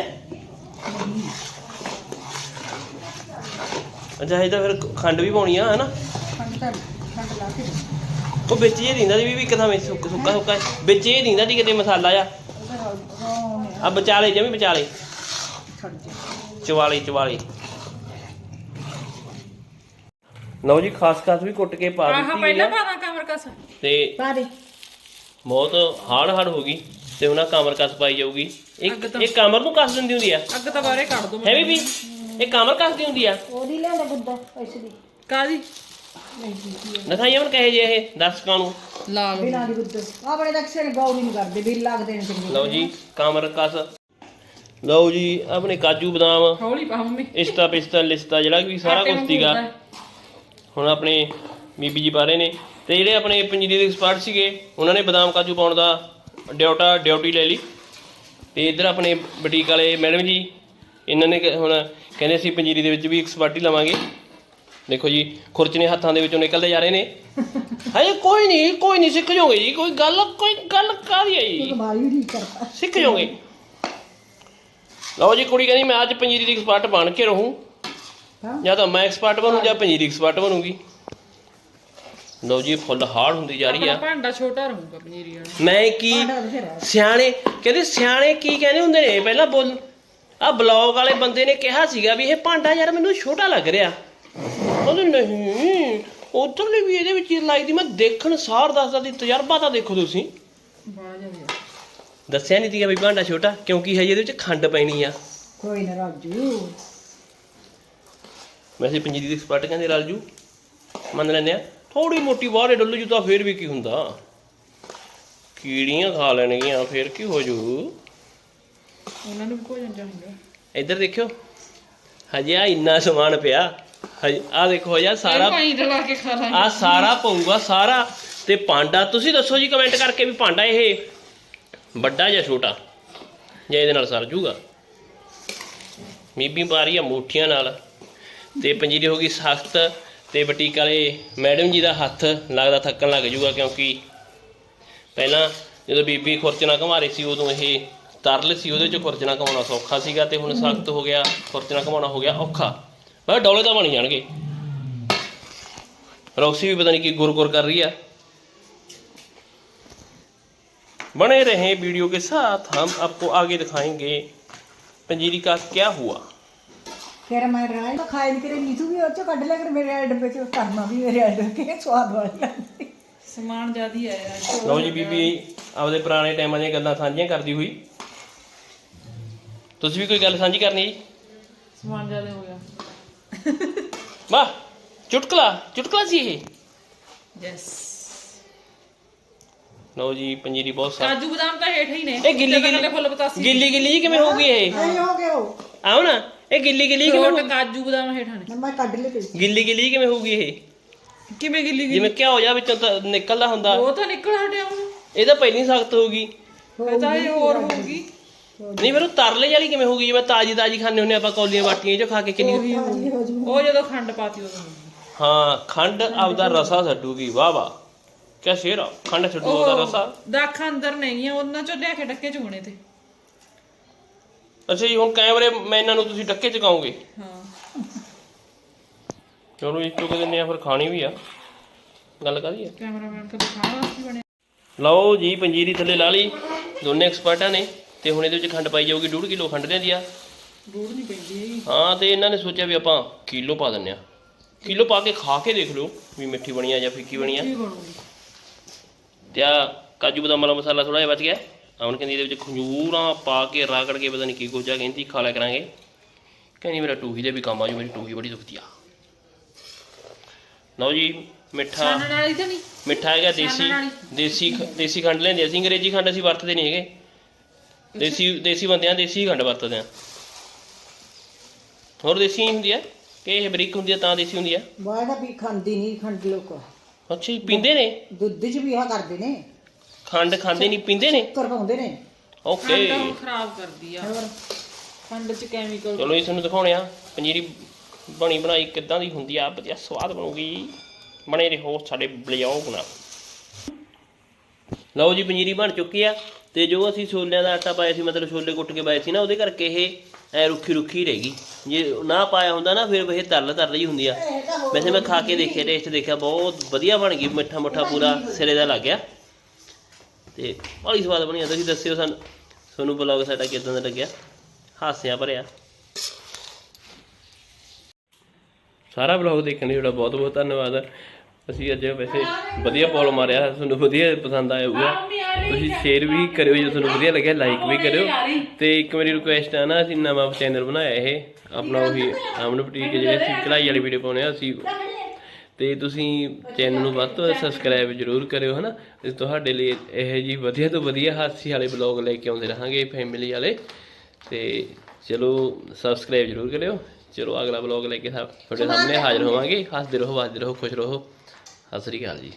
ਅੱਛਾ ਇਹਦਾ ਫਿਰ ਖੰਡ ਵੀ ਪਾਉਣੀ ਆ ਹਨਾ? ਖੰਡ ਤਾਂ ਖੰਡ ਲਾ ਕੇ। ਉਹ ਵਿੱਚ ਇਹ ਦਿੰਦਾ ਸੀ ਵੀ ਵੀ ਕਿਥਾਂ ਵਿੱਚ ਸੁੱਕ ਸੁੱਕਾ ਸੁੱਕਾ। ਵਿੱਚ ਇਹ ਦਿੰਦਾ ਸੀ ਕਿਤੇ ਮਸਾਲਾ ਆ ਉਹਦਾ ਆ। ਵਿਚਾਲੇ ਜਮੀ ਵਿਚਾਲੇ। ਜਾ ਚਵਾਲੇ ਚਵਾਲੇ ਲਓ ਜੀ ਖਾਸ ਖਾਸ ਵੀ ਕੁੱਟ ਕੇ ਪਾ ਆਹ ਦਿੱਤੀ ਗਈ ਪਹਿਲਾਂ ਪਾਣਾ ਕਮਰ ਕਸ। ਤੇ ਪਾ ਦੇ। ਬਹੁਤ ਹਾਰਡ ਹਾਰਡ ਹੋ ਗਈ ਤੇ ਉਹਨਾਂ ਕਮਰ ਕਸ ਪਾਈ ਜਾਊਗੀ। ਇੱਕ ਇਹ ਕਮਰ ਨੂੰ ਕਸ ਦਿੰਦੀ ਹੁੰਦੀ ਆ। ਅੱਗ ਤਾਂ ਬਾਰੇ ਕੱਢ ਦੋ ਹੈ ਬੀਬੀ ਇਹ ਕਮਰ ਕੱਸਦੀ ਹੁੰਦੀ ਆ। ਉਹਦੀ ਲਿਆਂਦਾ ਗੁੱਦਾ ਇਸ ਦੀ ਕਾਦੀ ਦਿਖਾਈ ਅਮਨ ਕਹੇ ਜੇ ਇਹ ਦਰਸ਼ਕਾਂ ਨੂੰ ਲਾਲ। ਬਿਨਾਂ ਦੀ ਗੁੱਦਾ। ਆਪਣੇ ਤਾਂ ਅਕਸਰ ਗੌਰ ਹੀ ਨਹੀਂ ਕਰਦੇ ਬਿੱਲ ਲੱਗਦੇ ਨੇ ਚੰਗੇ। ਲਓ ਜੀ ਕਮਰ ਕਸ। ਲਓ ਜੀ ਆਪਣੇ ਕਾਜੂ ਬਦਾਮ। ਹੌਲੀ ਪਾ ਮੰਮੀ। ਇਸਤਾ ਪਿਸਤਾ ਲਿਸਤਾ ਜਿਹੜਾ ਵੀ ਸਾਰਾ ਕੁਝ ਸੀਗਾ। ਹੁਣ ਆਪਣੇ ਬੀਬੀ ਜੀ ਬਾਰੇ ਨੇ। ਤੇ ਜਿਹੜੇ ਆਪਣੇ ਪੰਜੀਰੀ ਦੇ ਐਕਸਪਰਟ ਸੀਗੇ ਉਹਨਾਂ ਨੇ ਬਦਾਮ ਕਾਜੂ ਪਾਉਣ ਦਾ ਡਿਊਟਾ ਡਿਊਟੀ ਲੈ ਲਈ। ਤੇ ਇੱਧਰ ਆਪਣੇ ਬੁਟੀਕ ਵਾਲੇ ਮੈਡਮ ਜੀ ਇਹਨਾਂ ਨੇ ਹੁਣ ਕਹਿੰਦੇ ਸੀ ਪੰਜੀਰੀ ਦੇ ਵਿੱਚ ਵੀ ਐਕਸਪਰਟੀ ਲਵਾਂਗੇ। ਦੇਖੋ ਜੀ ਖੁਰਚਨੇ ਹੱਥਾਂ ਦੇ ਵਿੱਚੋਂ ਨਿਕਲਦੇ ਜਾ ਰਹੇ ਨੇ। ਹਜੇ ਕੋਈ ਨਹੀਂ ਕੋਈ ਨਹੀਂ ਸਿੱਖ ਜਾਓਗੇ ਜੀ ਕੋਈ ਗੱਲ ਕੋਈ ਗੱਲ ਕਾਹਦੀ ਹੈ ਜੀ ਕਰਦਾ। ਸਿੱਖ ਜਾਓਗੇ। ਲਓ ਜੀ ਕੁੜੀ ਕਹਿੰਦੀ ਮੈਂ ਅੱਜ ਪੰਜੀਰੀ ਦੀ ਐਕਸਪਰਟ ਬਣ ਕੇ ਰਹੂੰ। ਹਾਂ। ਜਾਂ ਤਾਂ ਮੈਂ ਐਕਸਪਰਟ ਬਣੂ ਜਾਂ ਪੰਜੀਰੀ ਐਕਸਪਰਟ ਬਣੂਗੀ। ਲਓ ਜੀ ਫੁੱਲ ਹਾਰਡ ਹੁੰਦੀ ਜਾ ਰਹੀ ਆਪਣਾ ਆ ਭਾਂਡਾ ਛੋਟਾ ਰਹੂਗਾ ਪਨੀਰੀ ਵਾਲਾ। ਮੈਂ ਕੀ ਸਿਆਣੇ ਕਹਿੰਦੇ ਸਿਆਣੇ ਕੀ ਕਹਿੰਦੇ ਹੁੰਦੇ ਨੇ? ਪਹਿਲਾਂ ਬੋਲ। ਆ ਬਲੌਗ ਵਾਲੇ ਬੰਦੇ ਨੇ ਕਿਹਾ ਸੀਗਾ ਵੀ ਇਹ ਭਾਂਡਾ ਯਾਰ ਮੈਨੂੰ ਛੋਟਾ ਲੱਗ ਰਿਹਾ। ਕਹਿੰਦੇ ਨਹੀਂ ਉਧਰਲੀ ਵੀ ਇਹਦੇ ਵਿੱਚ ਲਾਈ ਦੀ ਮੈਂ ਦੇਖਣ ਸਾਰ ਦੱਸਦਾ ਦੀ ਤਜਰਬਾ ਤਾਂ ਦੇਖੋ ਤੁਸੀਂ। ਬਾਹਰ ਦੱਸਿਆ ਨਹੀਂ ਸੀਗਾ ਵੀ ਭਾਂਡਾ ਛੋਟਾ ਕਿਉਂਕਿ ਹਜੇ ਇਹਦੇ ਵਿੱਚ ਖੰਡ ਪੈਣੀ ਆ। ਕੋਈ ਨਾ ਰਾਜੂ। ਵੈਸੇ ਪੰਜੀਰੀ ਦੀ ਐਕਸਪਰਟ ਕਹਿੰਦੇ ਰਾਜੂ ਮੰਨ ਲੈਂਦੇ ਆ। ਥੋੜੀ ਮੋਟੀ ਬਾਹਰ ਡੁੱਲ ਜੂ ਤਾਂ ਫੇਰ ਵੀ ਕੀ ਹੁੰਦਾ? ਕੀੜੀਆਂ ਖਾ ਲੈਣਗੀਆਂ ਫੇਰ ਕੀ ਹੋ ਜੂ? ਉਹਨਾਂ ਨੂੰ ਭੋਜਨ ਚਾਹੀਦਾ ਇੱਧਰ ਦੇਖਿਓ। ਹਜੇ ਆ ਇੰਨਾ ਸਮਾਨ ਪਿਆ। ਹਜੇ ਆ ਦੇਖੋ ਹਜੇ ਆਹ ਸਾਰਾ ਪਾਣੀ ਰਲਾ ਕੇ ਖਾ ਲਾਂਗੇ। ਆ ਸਾਰਾ ਪਊਗਾ ਸਾਰਾ। ਤੇ ਭਾਂਡਾ ਤੁਸੀਂ ਦੱਸੋ ਜੀ ਕਮੈਂਟ ਕਰਕੇ ਵੀ ਭਾਂਡਾ ਇਹ ਵੱਡਾ ਜਾਂ ਛੋਟਾ? ਜਾਂ ਇਹਦੇ ਨਾਲ ਸਰ ਜੂਗਾ? ਪਾ ਰਹੀ ਆ ਮੂਠੀਆਂ ਨਾਲ। ਤੇ ਪੰਜੀਰੀ ਹੋ ਗਈ ਸਖਤ। ਤੇ ਬਟੀਕ ਵਾਲੇ ਮੈਡਮ ਜੀ ਦਾ ਹੱਥ ਲੱਗਦਾ ਥੱਕਣ ਲੱਗ ਜੂਗਾ ਕਿਉਂਕਿ ਪਹਿਲਾਂ ਜਦੋਂ ਬੀਬੀ ਖੁਰਚਣਾ ਘਮਾ ਰਹੀ ਸੀ ਉਦੋਂ ਇਹ ਤਰਲ ਸੀ ਉਹਦੇ ਚ ਖੁਰਚਣਾ ਘਮਾਉਣਾ ਸੌਖਾ ਸੀਗਾ ਤੇ ਹੁਣ ਸਖਤ ਹੋ ਗਿਆ ਖੁਰਚਣਾ ਘਮਾਉਣਾ ਹੋ ਗਿਆ ਔਖਾ ਪਰ ਡੋਲੇ ਤਾਂ ਬਣ ਜਾਣਗੇ रॉक्सी भी पता नहीं कि गुर गुर कर रही है बने रहें वीडियो के साथ हम आपको आगे दिखाएंगे पंजीरी का क्या हुआ ਫਿਰ ਮੈਂ ਰਾਈ ਤਾਂ ਨਹੀਂ ਕਰੇ ਨੀਤੂ ਵੀ ਉਹ ਚੋਂ ਕੱਢ ਲਿਆ ਕਰ ਮੇਰੇ ਐਡ ਵਿੱਚ ਕਰਨਾ ਵੀ ਮੇਰੇ ਐਡ ਕੇ ਸਵਾਦ ਵਾਲੀ ਲੱਗਦੀ ਸਮਾਨ ਜ਼ਿਆਦੀ ਆਇਆ। ਅੱਜ। ਲਓ ਜੀ ਬੀਬੀ ਆਪਦੇ ਪੁਰਾਣੇ ਟਾਈਮਾਂ ਦੀਆਂ ਗੱਲਾਂ ਸਾਂਝੀਆਂ ਕਰਦੀ ਹੋਈ। ਤੁਸੀਂ ਵੀ ਕੋਈ ਗੱਲ ਸਾਂਝੀ ਕਰਨੀ ਜੀ? ਸਮਾਨ ਜ਼ਿਆਦਾ ਹੋ ਗਿਆ। ਵਾਹ ਚੁਟਕਲਾ ਚੁਟਕਲਾ ਸੀ ਇਹ। ਯੈਸ ਲਓ ਜੀ ਪੰਜੀਰੀ ਬਹੁਤ ਸਾਰੀ ਕਾਜੂ ਬਦਾਮ ਤਾਂ ਹੇਠ ਹੀ ਨੇ। ਇਹ ਗਿੱਲੀ ਤੇ ਪਹਿਲਾਂ ਫੁੱਲ ਗਿੱਲੀ ਪਤਾਸੀ ਗਿੱਲੀ ਗਿੱਲੀ ਕਿਵੇਂ ਹੋਊਗੀ ਇਹ? ਨਹੀਂ ਹੋ ਗਿਆ ਉਹ। ਆਓ ਨਾ ਇਹ ਗਿੱਲੀ ਗਿੱਲੀ ਕਿਵੇਂ ਹੋਊ- ਕਾਜੂ ਬਦਾਮ ਹੇਠਾਂ ਨੇ। ਮੈਂ ਕੱਢ ਲਏ ਤੇ ਗਿੱਲੀ ਗਿੱਲੀ ਕਿਵੇਂ ਹੋਊਗੀ ਇਹ? ਕਿਵੇਂ ਗਿੱਲੀ ਗਿੱਲੀ ਜਿਵੇਂ ਘਿਓ ਜਾ ਵਿੱਚੋਂ ਤਾਂ ਨਿਕਲਦਾ ਹੁੰਦਾ। ਉਹ ਤਾਂ ਨਿਕਲ ਹਟਿਆ ਹੁਣ। ਇਹ ਤਾਂ ਪਹਿਲਾਂ ਹੀ ਸਖਤ ਹੋਊਗੀ। ਇਹ ਤਾਂ ਇਹ ਹੋਰ ਹੋਊਗੀ। ਨਹੀਂ ਫਿਰ ਉਹ ਤਰਲੇ ਵਾਲੀ ਕਿਵੇਂ ਹੋਊਗੀ? ਜਿਵੇਂ ਤਾਜੀ ਤਾਜੀ ਖਾਣੇ ਹੁੰਦੇ ਆਪਾਂ ਕੌਲੀਆਂ ਬਾਟੀਆਂ ਚੋਂ ਖਾ ਕੇ ਕਿੰਨੀ ਹੋ ਜੂ ਉਹ ਜਦੋਂ ਖੰਡ ਪਾਤੀ ਉਦੋਂ। ਹੋਊਗੀ। ਹਾਂ ਖੰਡ ਆਪਦਾ ਰਸਾ ਛੱਡੂਗੀ। ਵਾਹ ਵਾਹ। ਕਿਆ ਸ਼ੇਰ ਆ? ਖੰਡ ਛੱਡੂ ਉਹਦਾ ਰਸਾ? ਦਾਖਾਂ ਅੰਦਰ ਨਹੀਂ ਆ ਉਹਨਾਂ ਚੋਂ ਲਿਆ ਕੇ ਡੱਕੇ ਚ ਹੋਣੇ ਤੇ। ਅੱਛਾ ਜੀ ਹੁਣ ਕੈਮਰੇ ਮੈਂ ਇਹਨਾਂ ਨੂੰ ਤੁਸੀਂ ਟੱਕੇ ਚਕਾਉਂਗੇ ਹਾਂ। ਚਲੋ ਇਸ ਤੋਂ ਦਿੰਦੇ ਆ ਫਿਰ ਖਾਣੀ ਵੀ ਆ। ਗੱਲ ਕਾਦੀ ਆ? ਕੈਮਰਾਮੈਨ ਕਦੇ ਖਾਣ ਵਾਸਤੇ ਬਣਿਆ। ਲਓ ਜੀ ਪੰਜੀਰੀ ਥੱਲੇ ਲਾ ਲਈ। ਦੋਨੇ ਐਕਸਪਰਟਾਂ ਨੇ ਤੇ ਹੁਣ ਇਹਦੇ ਵਿੱਚ ਖੰਡ ਪਾਈ ਜਾਊਗੀ 2 ਕਿਲੋ ਖੰਡ ਲਿਆਂਦੀ ਆ। ਰੋੜ ਨਹੀਂ ਪੈਂਦੀ ਹੈਗੀ। ਹਾਂ ਤੇ ਇਹਨਾਂ ਨੇ ਸੋਚਿਆ ਵੀ ਆਪਾਂ ਕਿਲੋ ਪਾ ਦਿੰਨੇ ਆ ਕਿਲੋ ਪਾ ਕੇ ਖਾ ਕੇ ਦੇਖ ਲਓ ਵੀ ਮਿੱਠੀ ਬਣੀ ਆ ਜਾਂ ਫਿੱਕੀ ਬਣੀ ਆ। ਕੀ ਬਣੂਗੀ। ਤੇ ਆ ਕਾਜੂ ਬਦਾਮ ਵਾਲਾ ਮਸਾਲਾ ਥੋੜਾ ਜਿਹਾ ਬਚ ਗਿਆ। ਅਮਨ ਕਹਿੰਦੀ ਇਹਦੇ ਵਿੱਚ ਖੰਜੂਰਾਂ ਪਾ ਕੇ ਰਗੜ ਕੇ ਪਤਾ ਨਹੀਂ ਕੀ ਕੁਝ ਆ ਕਹਿੰਦੀ ਖਾ ਲਿਆ ਕਰਾਂਗੇ। ਕਹਿੰਦੀ ਮੇਰਾ ਟੂਹੀ ਦੇ ਵੀ ਕੰਮ ਆ ਜੂ ਮੇਰੀ ਟੂਹੀ ਬੜੀ ਦੁਖਦੀ ਆ। ਲਓ ਜੀ ਮਿੱਠਾ ਛਾਨਣ ਵਾਲੀ ਤਾਂ ਨਹੀਂ ਮਿੱਠਾ ਹੈਗਾ ਦੇਸੀ। ਦੇਸੀ ਖ- ਦੇਸੀ ਖੰਡ ਲੈਂਦੇ ਅਸੀਂ ਅੰਗਰੇਜ਼ੀ ਖੰਡ ਅਸੀਂ ਵਰਤਦੇ ਨਹੀਂ ਹੈਗੇ। ਦੇਸੀ ਦੇਸੀ ਬੰਦੇ ਆ ਦੇਸੀ ਖੰਡ ਵਰਤਦੇ ਆ। ਹੋਰ ਦੇਸੀ ਹੀ ਹੁੰਦੀ ਆ? ਕਿ ਇਹ ਬਰੀਕ ਹੁੰਦੀ ਆ ਤਾਂ ਦੇਸੀ ਹੁੰਦੀ ਆ? ਬਾਹਰ ਵੀ ਖਾਂਦੀ ਨਹੀਂ ਖੰਡ ਲੋਕ। ਅੱਛਾ ਜੀ ਪੀਂਦੇ ਨੇ? ਦੁੱਧ 'ਚ ਵੀ ਆ ਕਰਦੇ ਨੇ। ਖੰਡ ਖਾਂਦੇ ਨਹੀਂ ਪੀਂਦੇ ਨੇ? ਸ਼ੱਕਰ ਪਾਉਂਦੇ ਨੇ। ਓਕੇ। ਖੰਡ ਉਹ ਖਰਾਬ ਕਰਦੀ ਆ। ਹੋਰ? ਖੰਡ ਚ ਕੈਮੀਕਲ ਚਲੋ ਜੀ ਤੁਹਾਨੂੰ ਦਿਖਾਉਣੇ ਆ। ਪਨੀਰੀ ਬਣੀ ਬਣਾਈ ਕਿੱਦਾਂ ਦੀ ਹੁੰਦੀ ਆ ਵਧੀਆ ਸਵਾਦ ਬਣੂਗੀ। ਬਣੇ ਰਹੋ ਸਾਡੇ ਬਲਿਆਓ ਬਣਾ ਲਓ ਜੀ ਪਨੀਰੀ ਬਣ ਚੁੱਕੀ ਆ। ਤੇ ਜੋ ਅਸੀਂ ਛੋਲਿਆਂ ਦਾ ਆਟਾ ਪਾਇਆ ਸੀ ਮਤਲਬ ਛੋਲੇ ਕੁੱਟ ਕੇ ਪਾਏ ਸੀ ਨਾ ਉਹਦੇ ਕਰਕੇ ਇਹ ਐ ਰੁੱਖੀ ਰੁੱਖੀ ਰਹੇਗੀ ਜੇ ਨਾ ਪਾਇਆ ਹੁੰਦਾ ਨਾ, ਫਿਰ ਇਹ ਤਰਲ ਤਰਲ ਹੀ ਹੁੰਦੀ ਆ। ਵੈਸੇ ਮੈਂ ਖਾ ਕੇ ਦੇਖਿਆ ਟੇਸਟ ਦੇਖਿਆ, ਬਹੁਤ ਵਧੀਆ ਬਣ ਗਈ, ਮਿੱਠਾ ਮੁੱਠਾ ਪੂਰਾ ਸਿਰੇ ਦਾ ਲੱਗ ਗਿਆ। ਤੇ ਬੜੀ ਸਵਾਦ ਬਣੀ ਆ। ਤੁਸੀਂ ਦੱਸਿਓ ਸਾਨੂੰ, ਤੁਹਾਨੂੰ ਬਲੌਗ ਸਾਡਾ ਕਿਦਾਂ ਦਾ ਲੱਗਿਆ? ਹਾਸਿਆਂ ਭਰਿਆ। ਸਾਰਾ ਬਲੌਗ ਦੇਖਣ ਲਈ ਤੁਹਾਡਾ ਬਹੁਤ ਬਹੁਤ ਧੰਨਵਾਦ ਅਸੀਂ ਅੱਜ ਵੈਸੇ ਵਧੀਆ ਪੌਲ ਮਾਰਿਆ, ਤੁਹਾਨੂੰ ਵਧੀਆ ਪਸੰਦ ਆਇਆ ਹੋਊਗਾ। ਤੁਸੀਂ ਸ਼ੇਅਰ ਵੀ ਕਰਿਓ ਜੇ ਤੁਹਾਨੂੰ ਵਧੀਆ ਲੱਗਿਆ ਲਾਈਕ ਵੀ ਕਰਿਓ। ਤੇ ਇੱਕ ਮੇਰੀ ਰਿਕੁਐਸਟ ਆ ਨਾ, ਅਸੀਂ ਨਵਾਂ ਚੈਨਲ ਬਣਾਇਆ ਇਹ, ਆਪਣਾ ਉਹੀ ਆਮਨ ਬੁਟੀਕ ਜਿਹੜੇ ਅਸੀਂ ਕਢਾਈ ਵਾਲੀ ਵੀਡੀਓ ਪਾਉਣੇ ਆ ਅਸੀਂ ਤੇ ਤੁਸੀਂ ਚੈਨਲ ਨੂੰ ਵੱਧ ਤੋਂ ਵੱਧ ਸਬਸਕ੍ਰਾਈਬ ਜਰੂਰ ਕਰਿਓ, ਹਨਾ? ਤੇ ਤੁਹਾਡੇ ਲਈ ਇਹ ਜੀ ਵਧੀਆ ਤੋਂ ਵਧੀਆ ਹਾਸੀ ਵਾਲੇ ਬਲੌਗ ਲੈ ਕੇ ਆਉਂਦੇ ਰਹਾਂਗੇ ਫੈਮਿਲੀ ਵਾਲੇ। ਤੇ ਚਲੋ ਸਬਸਕ੍ਰਾਈਬ ਜਰੂਰ ਕਰਿਓ। ਚਲੋ, ਅਗਲਾ ਬਲੌਗ ਲੈ ਕੇ ਤੁਹਾਡੇ ਸਾਹਮਣੇ ਹਾਜ਼ਰ ਹੋਵਾਂਗੇ। ਹੱਸਦੇ ਰਹੋ ਵੱਸਦੇ ਰਹੋ, ਖੁਸ਼ ਰਹੋ। ਸਤਿ ਸ੍ਰੀ ਅਕਾਲ ਜੀ।